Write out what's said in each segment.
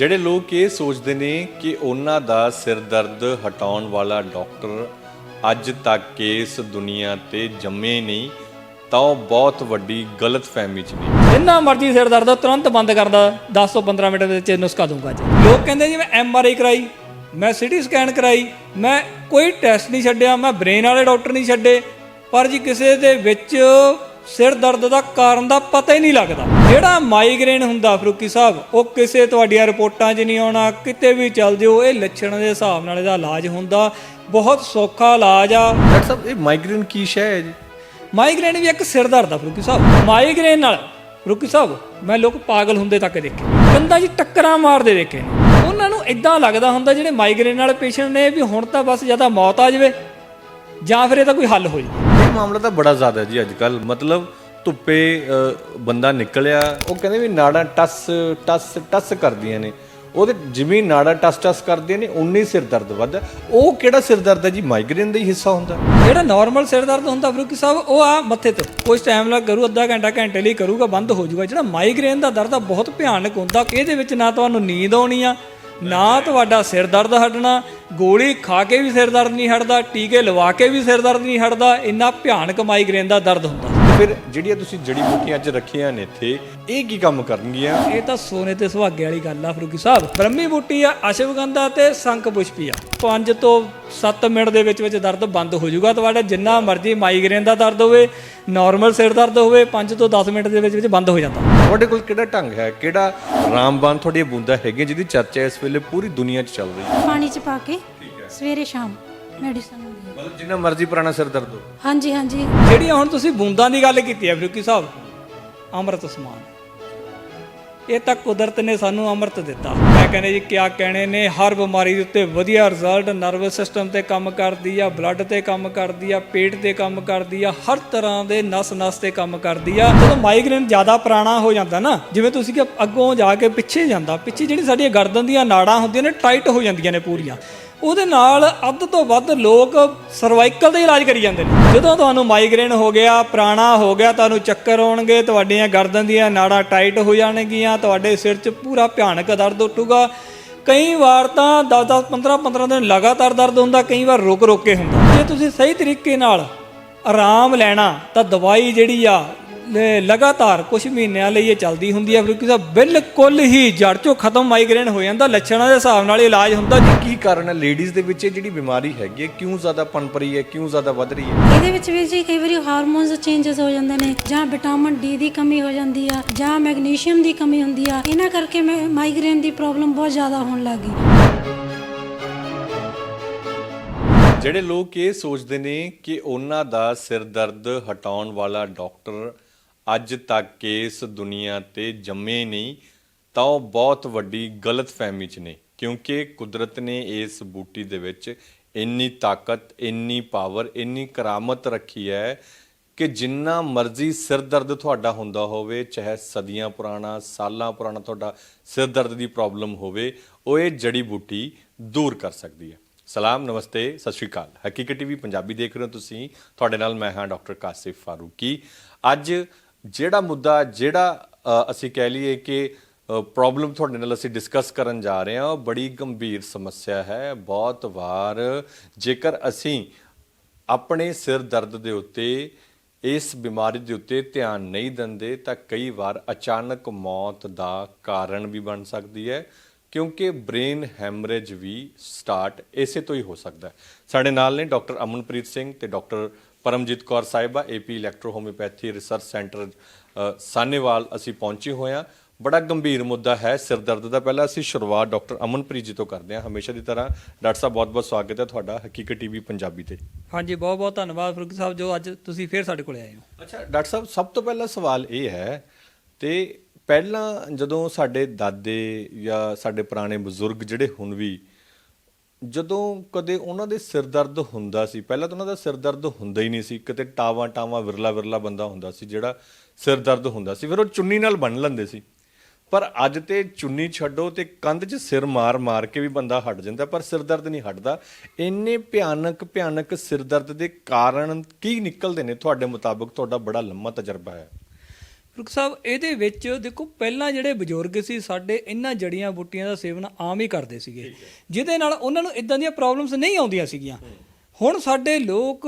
ਜਿਹੜੇ ਲੋਕ ਇਹ ਸੋਚਦੇ ਨੇ ਕਿ ਉਹਨਾਂ ਦਾ ਸਿਰ ਦਰਦ ਹਟਾਉਣ ਵਾਲਾ ਡਾਕਟਰ ਅੱਜ ਤੱਕ ਇਸ ਦੁਨੀਆ ਤੇ ਜੰਮੇ ਨਹੀਂ ਤਾਂ ਉਹ ਬਹੁਤ ਵੱਡੀ ਗਲਤਫਹਿਮੀ ਚ ਨੇ। ਜਿੰਨਾ ਮਰਜ਼ੀ ਸਿਰ ਦਰਦ ਆ, ਤੁਰੰਤ ਬੰਦ ਕਰਦਾ। 10 ਤੋਂ 15 ਮਿੰਟ ਦੇ ਵਿੱਚ ਨੁਸਖਾ ਦੂੰਗਾ ਜੀ ਲੋਕ ਕਹਿੰਦੇ ਜੀ ਮੈਂ ਐਮ ਆਰ ਆਈ ਕਰਾਈ ਮੈਂ ਸਿਟੀ ਸਕੈਨ ਕਰਾਈ ਮੈਂ ਕੋਈ ਟੈਸਟ ਨਹੀਂ ਛੱਡਿਆ ਮੈਂ ਬ੍ਰੇਨ ਵਾਲੇ ਡਾਕਟਰ ਨਹੀਂ ਛੱਡੇ। ਪਰ ਜੀ ਕਿਸੇ ਦੇ ਵਿੱਚ ਸਿਰ ਦਰਦ ਦਾ ਕਾਰਨ ਦਾ ਪਤਾ ਹੀ ਨਹੀਂ ਲੱਗਦਾ। ਜਿਹੜਾ ਮਾਈਗ੍ਰੇਨ ਹੁੰਦਾ ਫਰੂਕੀ ਸਾਹਿਬ ਉਹ ਕਿਸੇ ਤੁਹਾਡੀਆਂ ਰਿਪੋਰਟਾਂ 'ਚ ਨਹੀਂ ਆਉਣਾ ਕਿਤੇ ਵੀ ਚੱਲ ਜਿਓ ਇਹ ਲੱਛਣ ਦੇ ਹਿਸਾਬ ਨਾਲ ਇਹਦਾ ਇਲਾਜ ਹੁੰਦਾ। ਬਹੁਤ ਸੌਖਾ ਇਲਾਜ ਆ। ਡਾਕਟਰ ਸਾਹਿਬ ਇਹ ਮਾਈਗ੍ਰੇਨ ਕੀ ਸ਼ੈ ਹੈ ਜੀ? ਮਾਈਗ੍ਰੇਨ ਵੀ ਇੱਕ ਸਿਰ ਦਰਦ ਆ ਫਰੂਕੀ ਸਾਹਿਬ। ਮਾਈਗ੍ਰੇਨ ਨਾਲ ਫਰੂਕੀ ਸਾਹਿਬ ਮੈਂ ਲੋਕ ਪਾਗਲ ਹੁੰਦੇ ਤੱਕ ਦੇਖੇ। ਕੰਦਾ ਜੀ ਟੱਕਰਾਂ ਮਾਰਦੇ ਦੇਖੇ। ਉਹਨਾਂ ਨੂੰ ਇਦਾਂ ਲੱਗਦਾ ਹੁੰਦਾ ਜਿਹੜੇ ਮਾਈਗ੍ਰੇਨ ਵਾਲੇ ਪੇਸ਼ੈਂਟ ਨੇ ਵੀ ਹੁਣ ਤਾਂ ਬਸ ਜ਼ਿਆਦਾ ਮੌਤ ਆ ਜਾਵੇ ਜਾਂ ਫਿਰ ਇਹਦਾ ਕੋਈ ਹੱਲ ਹੋ ਜਾਵੇ। ਮਾਮਲਾ ਤਾਂ ਬੜਾ ਜ਼ਿਆਦਾ ਜੀ ਅੱਜ ਕੱਲ ਮਤਲਬ ਧੁੱਪੇ ਬੰਦਾ ਨਿਕਲਿਆ, ਉਹ ਕਹਿੰਦੇ ਵੀ ਨਾੜਾਂ ਟੱਸ ਟੱਸ ਟੱਸ ਕਰਦੀਆਂ ਨੇ। ਉਹਦੇ ਜਿਵੇਂ ਨਾੜਾਂ ਟਸ ਟਸ ਕਰਦੀਆਂ ਨੇ, ਉਨੀ ਸਿਰ ਦਰਦ ਵੱਧਦਾ। ਉਹ ਕਿਹੜਾ ਸਿਰ ਦਰਦ ਹੈ ਜੀ? ਮਾਈਗ੍ਰੇਨ ਦਾ ਹੀ ਹਿੱਸਾ ਹੁੰਦਾ। ਜਿਹੜਾ ਨਾਰਮਲ ਸਿਰ ਦਰਦ ਹੁੰਦਾ, ਫਰੂਕੀ ਸਾਹਿਬ, ਉਹ ਆ ਮੱਥੇ ਤੋਂ। ਕੁਝ ਟਾਈਮ ਲੱਗ ਕਰੂ, ਅੱਧਾ ਘੰਟਾ ਘੰਟੇ ਲਈ ਕਰੂਗਾ, ਬੰਦ ਹੋ ਜਾਊਗਾ। ਜਿਹੜਾ ਮਾਈਗ੍ਰੇਨ ਦਾ ਦਰਦ ਆ, ਬਹੁਤ ਭਿਆਨਕ ਹੁੰਦਾ। ਇਹਦੇ ਵਿੱਚ ਨਾ ਤੁਹਾਨੂੰ ਨੀਂਦ ਆਉਣੀ ਆ ਨਾ ਤੁਹਾਡਾ ਸਿਰ ਦਰਦ ਹਟਣਾ, ਗੋਲੀ ਖਾ ਕੇ ਵੀ ਸਿਰ ਦਰਦ ਨਹੀਂ ਹਟਦਾ, ਟੀਕੇ ਲਵਾ ਕੇ ਵੀ ਸਿਰ ਦਰਦ ਨਹੀਂ ਹਟਦਾ, ਇੰਨਾ ਭਿਆਨਕ ਮਾਈਗ੍ਰੇਨ ਦਾ ਦਰਦ ਹੁੰਦਾ। ਫਿਰ ਜਿਹੜੀਆਂ ਤੁਸੀਂ ਜੜੀ ਬੂਟੀਆਂ ਅੱਜ ਰੱਖੀਆਂ ਨੇ ਇੱਥੇ ਇਹ ਕੀ ਕੰਮ ਕਰਨਗੀਆਂ? ਇਹ ਤਾਂ ਸੋਨੇ ਤੇ ਸੁਹਾਗੇ ਵਾਲੀ ਗੱਲ ਆ ਫਰੂਕੀ ਸਾਹਿਬ। ਬ੍ਰਹਮੀ ਬੂਟੀ ਆ ਅਸ਼ਵਗੰਧਾ ਤੇ ਸੰਕ ਪੁਸ਼ਪੀ ਆ 5 ਤੋਂ 7 ਮਿੰਟ ਦੇ ਵਿੱਚ ਵਿੱਚ ਦਰਦ ਬੰਦ ਹੋ ਜਾਊਗਾ ਤੁਹਾਡਾ। ਜਿੰਨਾ ਮਰਜ਼ੀ ਮਾਈਗ੍ਰੇਨ ਦਾ ਦਰਦ ਹੋਵੇ ਨਾਰਮਲ ਸਿਰ ਦਰਦ ਹੋਵੇ 5 ਤੋਂ 10 ਮਿੰਟ ਦੇ ਵਿੱਚ ਵਿੱਚ ਬੰਦ ਹੋ ਜਾਂਦਾ। ਤੁਹਾਡੇ ਕੋਲ ਕਿਹੜਾ ਢੰਗ ਹੈ? ਕਿਹੜਾ ਰਾਮਬਾਨ ਤੁਹਾਡੀਆਂ ਬੂੰਦਾਂ ਹੈਗੀਆਂ ਜਿਹਦੀ ਚਰਚਾ ਇਸ ਵੇਲੇ ਪੂਰੀ ਦੁਨੀਆ 'ਚ ਚੱਲ ਰਹੀ ਹੈ? ਪਾਣੀ ਚ ਪਾ ਕੇ ਸਵੇਰੇ ਸ਼ਾਮ ਮੈਡੀਸਨ ਮਤਲਬ ਜਿੰਨਾ ਮਰਜ਼ੀ ਪੁਰਾਣਾ ਸਿਰ ਦਰਦ ਹੋ ਹਾਂਜੀ ਹਾਂਜੀ। ਜਿਹੜੀਆਂ ਹੁਣ ਤੁਸੀਂ ਬੂੰਦਾਂ ਦੀ ਗੱਲ ਕੀਤੀ ਹੈ ਫਰੂਕੀ ਸਾਹਿਬ ਅੰਮ੍ਰਿਤ ਸਮਾਨ। ਇਹ ਤਾਂ ਕੁਦਰਤ ਨੇ ਸਾਨੂੰ ਅੰਮ੍ਰਿਤ ਦਿੱਤਾ। ਮੈਂ ਕਹਿੰਦੇ ਜੀ ਕਿਆ ਕਹਿਣੇ ਨੇ? ਹਰ ਬਿਮਾਰੀ ਦੇ ਉੱਤੇ ਵਧੀਆ ਰਿਜ਼ਲਟ ਨਰਵਸ ਸਿਸਟਮ ਤੇ ਕੰਮ ਕਰਦੀ ਆ ਬਲੱਡ ਤੇ ਕੰਮ ਕਰਦੀ ਆ ਪੇਟ ਤੇ ਕੰਮ ਕਰਦੀ ਆ ਹਰ ਤਰ੍ਹਾਂ ਦੇ ਨਸ ਨਸ ਤੇ ਕੰਮ ਕਰਦੀ ਆ। ਜਦੋਂ ਮਾਈਗ੍ਰੇਨ ਜ਼ਿਆਦਾ ਪੁਰਾਣਾ ਹੋ ਜਾਂਦਾ ਨਾ ਜਿਵੇਂ ਤੁਸੀਂ ਕਿ ਅੱਗੋਂ ਜਾ ਕੇ ਪਿੱਛੇ ਜਾਂਦਾ ਪਿੱਛੇ ਜਿਹੜੀ ਸਾਡੀਆਂ ਗਰਦਨ ਦੀਆਂ ਨਾੜਾਂ ਹੁੰਦੀਆਂ ਨੇ ਟਾਈਟ ਹੋ ਜਾਂਦੀਆਂ ਨੇ ਪੂਰੀਆਂ। ਉਹਦੇ ਨਾਲ ਅੱਧ ਤੋਂ ਵੱਧ ਲੋਕ ਸਰਵਾਈਕਲ ਦਾ ਇਲਾਜ ਕਰੀ ਜਾਂਦੇ ਨੇ। ਜਦੋਂ ਤੁਹਾਨੂੰ ਮਾਈਗ੍ਰੇਨ ਹੋ ਗਿਆ, ਪੁਰਾਣਾ ਹੋ ਗਿਆ, ਤੁਹਾਨੂੰ ਚੱਕਰ ਆਉਣਗੇ, ਤੁਹਾਡੀਆਂ ਗਰਦਨ ਦੀਆਂ ਨਾੜਾਂ ਟਾਈਟ ਹੋ ਜਾਣਗੀਆਂ, ਤੁਹਾਡੇ ਸਿਰ 'ਚ ਪੂਰਾ ਭਿਆਨਕ ਦਰਦ ਉੱਠੂਗਾ। ਕਈ ਵਾਰ ਤਾਂ 10-10 15-15 ਦਿਨ ਲਗਾਤਾਰ ਦਰਦ ਹੁੰਦਾ, ਕਈ ਵਾਰ ਰੁਕ ਰੁਕ ਕੇ ਹੁੰਦਾ। ਜੇ ਤੁਸੀਂ ਸਹੀ ਤਰੀਕੇ ਨਾਲ ਆਰਾਮ ਲੈਣਾ, ਤਾਂ ਦਵਾਈ ਜਿਹੜੀ ਆ ਲਗਾਤਾਰ ਕੁਝ ਮਹੀਨਿਆਂ ਲਈ ਇਹ ਚੱਲਦੀ ਹੁੰਦੀ ਹੈ ਫਿਰ ਸਾਹਿਬ ਬਿਲਕੁਲ ਹੀ ਜੜ ਚੋਂ ਖਤਮ ਮਾਈਗ੍ਰੇਨ ਹੋ ਜਾਂਦਾ। ਲੱਛਣਾਂ ਦੇ ਹਿਸਾਬ ਨਾਲ ਇਲਾਜ ਹੁੰਦਾ ਜੀ। ਕੀ ਕਾਰਨ ਹੈ? ਲੇਡੀਜ਼ ਦੇ ਵਿੱਚ ਇਹ ਜਿਹੜੀ ਬਿਮਾਰੀ ਹੈਗੀ ਹੈ ਕਿਉਂ ਜ਼ਿਆਦਾ ਪਨਪ ਰਹੀ ਹੈ ਕਿਉਂ ਜ਼ਿਆਦਾ ਵੱਧ ਰਹੀ ਹੈ? ਇਹਦੇ ਵਿੱਚ ਵੀ ਜੀ ਕਈ ਵਾਰੀ ਹਾਰਮੋਨਸ ਚੇਂਜਸ ਹੋ ਜਾਂਦੇ ਨੇ ਜਾਂ ਵਿਟਾਮਿਨ ਡੀ ਦੀ ਕਮੀ ਹੋ ਜਾਂਦੀ ਆ ਜਾਂ ਮੈਗਨੀਸ਼ੀਅਮ ਦੀ ਕਮੀ ਹੁੰਦੀ ਆ। ਇਹਨਾਂ ਕਰਕੇ ਮਾਈਗ੍ਰੇਨ ਦੀ ਪ੍ਰੋਬਲਮ ਬਹੁਤ ਜ਼ਿਆਦਾ ਹੋਣ ਲੱਗ ਗਈ। ਜਿਹੜੇ ਲੋਕ ਇਹ ਸੋਚਦੇ ਨੇ ਕਿ ਉਹਨਾਂ ਦਾ ਸਿਰ ਦਰਦ ਹਟਾਉਣ ਵਾਲਾ ਡਾਕਟਰ ਅੱਜ ਤੱਕ ਇਸ ਦੁਨੀਆ ਤੇ ਜੰਮੇ ਨਹੀਂ, ਤਾਂ ਉਹ ਬਹੁਤ ਵੱਡੀ ਗਲਤਫਹਿਮੀ 'ਚ ਨੇ, ਕਿਉਂਕਿ ਕੁਦਰਤ ਨੇ ਇਸ ਬੂਟੀ ਦੇ ਵਿੱਚ ਇੰਨੀ ਤਾਕਤ, ਇੰਨੀ ਪਾਵਰ ਇੰਨੀ ਕਰਾਮਤ ਰੱਖੀ ਹੈ ਕਿ ਜਿੰਨਾ ਮਰਜ਼ੀ ਸਿਰ ਦਰਦ ਤੁਹਾਡਾ ਹੁੰਦਾ ਹੋਵੇ, ਚਾਹੇ ਸਦੀਆਂ ਪੁਰਾਣਾ, ਸਾਲਾਂ ਪੁਰਾਣਾ ਤੁਹਾਡਾ ਸਿਰ ਦਰਦ ਦੀ ਪ੍ਰੋਬਲਮ ਹੋਵੇ, ਉਹ ਇਹ ਜੜੀ ਬੂਟੀ ਦੂਰ ਕਰ ਸਕਦੀ ਹੈ। ਸਲਾਮ, ਨਮਸਤੇ, ਸਤਿ ਸ਼੍ਰੀ ਅਕਾਲ। ਹਕੀਕਤ ਟੀਵੀ ਪੰਜਾਬੀ ਦੇਖ ਰਹੇ ਹੋ ਤੁਸੀਂ। ਤੁਹਾਡੇ ਨਾਲ ਮੈਂ ਹਾਂ ਡਾਕਟਰ ਕਾਸਿਫ ਫਾਰੂਕੀ। ਅੱਜ ਜਿਹੜਾ ਮੁੱਦਾ, ਜਿਹੜਾ ਅਸੀਂ ਕਹਿ ਲਈਏ ਕਿ ਪ੍ਰੋਬਲਮ ਤੁਹਾਡੇ ਨਾਲ ਅਸੀਂ ਡਿਸਕਸ ਕਰਨ ਜਾ ਰਹੇ ਹਾਂ, ਉਹ ਬੜੀ ਗੰਭੀਰ ਸਮੱਸਿਆ ਹੈ। ਬਹੁਤ ਵਾਰ ਜੇਕਰ ਅਸੀਂ ਆਪਣੇ ਸਿਰ ਦਰਦ ਦੇ ਉੱਤੇ, ਇਸ ਬਿਮਾਰੀ ਦੇ ਉੱਤੇ ਧਿਆਨ ਨਹੀਂ ਦਿੰਦੇ, ਤਾਂ ਕਈ ਵਾਰ ਅਚਾਨਕ ਮੌਤ ਦਾ ਕਾਰਨ ਵੀ ਬਣ ਸਕਦੀ ਹੈ, ਕਿਉਂਕਿ ਬ੍ਰੇਨ ਹੈਮਰੇਜ ਵੀ ਸਟਾਰਟ ਇਸੇ ਤੋਂ ਹੀ ਹੋ ਸਕਦਾ ਹੈ। ਸਾਡੇ ਨਾਲ ਨੇ ਡਾਕਟਰ ਅਮਨਪ੍ਰੀਤ ਸਿੰਘ ਤੇ ਡਾਕਟਰ ਪਰਮਜੀਤ ਕੌਰ ਸਾਹਿਬਾ AP electro homeopathy research centre Sanewal ਅਸੀਂ ਪਹੁੰਚੇ ਹੋਏ ਹਾਂ। ਬੜਾ ਗੰਭੀਰ ਮੁੱਦਾ ਹੈ ਸਿਰ ਦਰਦ ਦਾ। ਪਹਿਲਾਂ ਅਸੀਂ ਸ਼ੁਰੂਆਤ ਡਾਕਟਰ ਅਮਨਪ੍ਰੀਤ ਜੀ ਤੋਂ ਕਰਦੇ ਹਾਂ। ਹਮੇਸ਼ਾ ਦੀ ਤਰ੍ਹਾਂ ਡਾਕਟਰ ਸਾਹਿਬ ਬਹੁਤ-ਬਹੁਤ ਸਵਾਗਤ ਹੈ ਤੁਹਾਡਾ ਹਕੀਕਤ ਟੀਵੀ ਪੰਜਾਬੀ ਤੇ। ਹਾਂਜੀ ਬਹੁਤ ਬਹੁਤ ਧੰਨਵਾਦ ਫਰੂਕ ਸਾਹਿਬ ਜੋ ਅੱਜ ਤੁਸੀਂ ਫੇਰ ਸਾਡੇ ਕੋਲੇ ਆਏ ਹੋ। ਅੱਛਾ ਡਾਕਟਰ ਸਾਹਿਬ ਸਭ ਤੋਂ ਪਹਿਲਾ ਸਵਾਲ ਇਹ ਹੈ ਤੇ ਪਹਿਲਾਂ ਜਦੋਂ ਸਾਡੇ ਦਾਦੇ ਜਾਂ ਸਾਡੇ ਪੁਰਾਣੇ ਬਜ਼ੁਰਗ ਜਿਹੜੇ ਹੁਣ ਵੀ ਜਦੋਂ ਕਦੇ ਉਹਨਾਂ ਦੇ ਸਿਰ ਦਰਦ ਹੁੰਦਾ ਸੀ, ਪਹਿਲਾਂ ਤਾਂ ਉਹਨਾਂ ਦਾ ਸਿਰ ਦਰਦ ਹੁੰਦਾ ਹੀ ਨਹੀਂ ਸੀ, ਕਿਤੇ ਟਾਵਾਂ ਟਾਵਾਂ, ਵਿਰਲਾ ਵਿਰਲਾ ਬੰਦਾ ਹੁੰਦਾ ਸੀ ਜਿਹੜਾ ਸਿਰ ਦਰਦ ਹੁੰਦਾ ਸੀ, ਫਿਰ ਉਹ ਚੁੰਨੀ ਨਾਲ ਬੰਨ ਲੈਂਦੇ ਸੀ। ਪਰ ਅੱਜ ਤੇ ਚੁੰਨੀ ਛੱਡੋ ਤੇ ਕੰਧ 'ਚ ਸਿਰ ਮਾਰ ਮਾਰ ਕੇ ਵੀ ਬੰਦਾ ਹਟ ਜਾਂਦਾ, ਪਰ ਸਿਰ ਦਰਦ ਨਹੀਂ ਹਟਦਾ। ਇੰਨੇ ਭਿਆਨਕ ਭਿਆਨਕ ਸਿਰ ਦਰਦ ਦੇ ਕਾਰਨ ਕੀ ਨਿਕਲਦੇ ਨੇ? ਤੁਹਾਡੇ ਮੁਤਾਬਕ ਤੁਹਾਡਾ ਬੜਾ ਲੰਮਾ ਤਜਰਬਾ ਹੈ। ਫਰੂਕ ਸਾਹਿਬ ਇਹਦੇ ਵਿੱਚ ਦੇਖੋ ਪਹਿਲਾਂ ਜਿਹੜੇ ਬਜ਼ੁਰਗ ਸੀ ਸਾਡੇ ਇਹਨਾਂ ਜੜੀਆਂ ਬੂਟੀਆਂ ਦਾ ਸੇਵਨ ਆਮ ਹੀ ਕਰਦੇ ਸੀਗੇ। ਜਿਹਦੇ ਨਾਲ ਉਹਨਾਂ ਨੂੰ ਇਦਾਂ ਦੀਆਂ ਪ੍ਰੋਬਲਮਸ ਨਹੀਂ ਆਉਂਦੀਆਂ ਸੀਗੀਆਂ। ਹੁਣ ਸਾਡੇ ਲੋਕ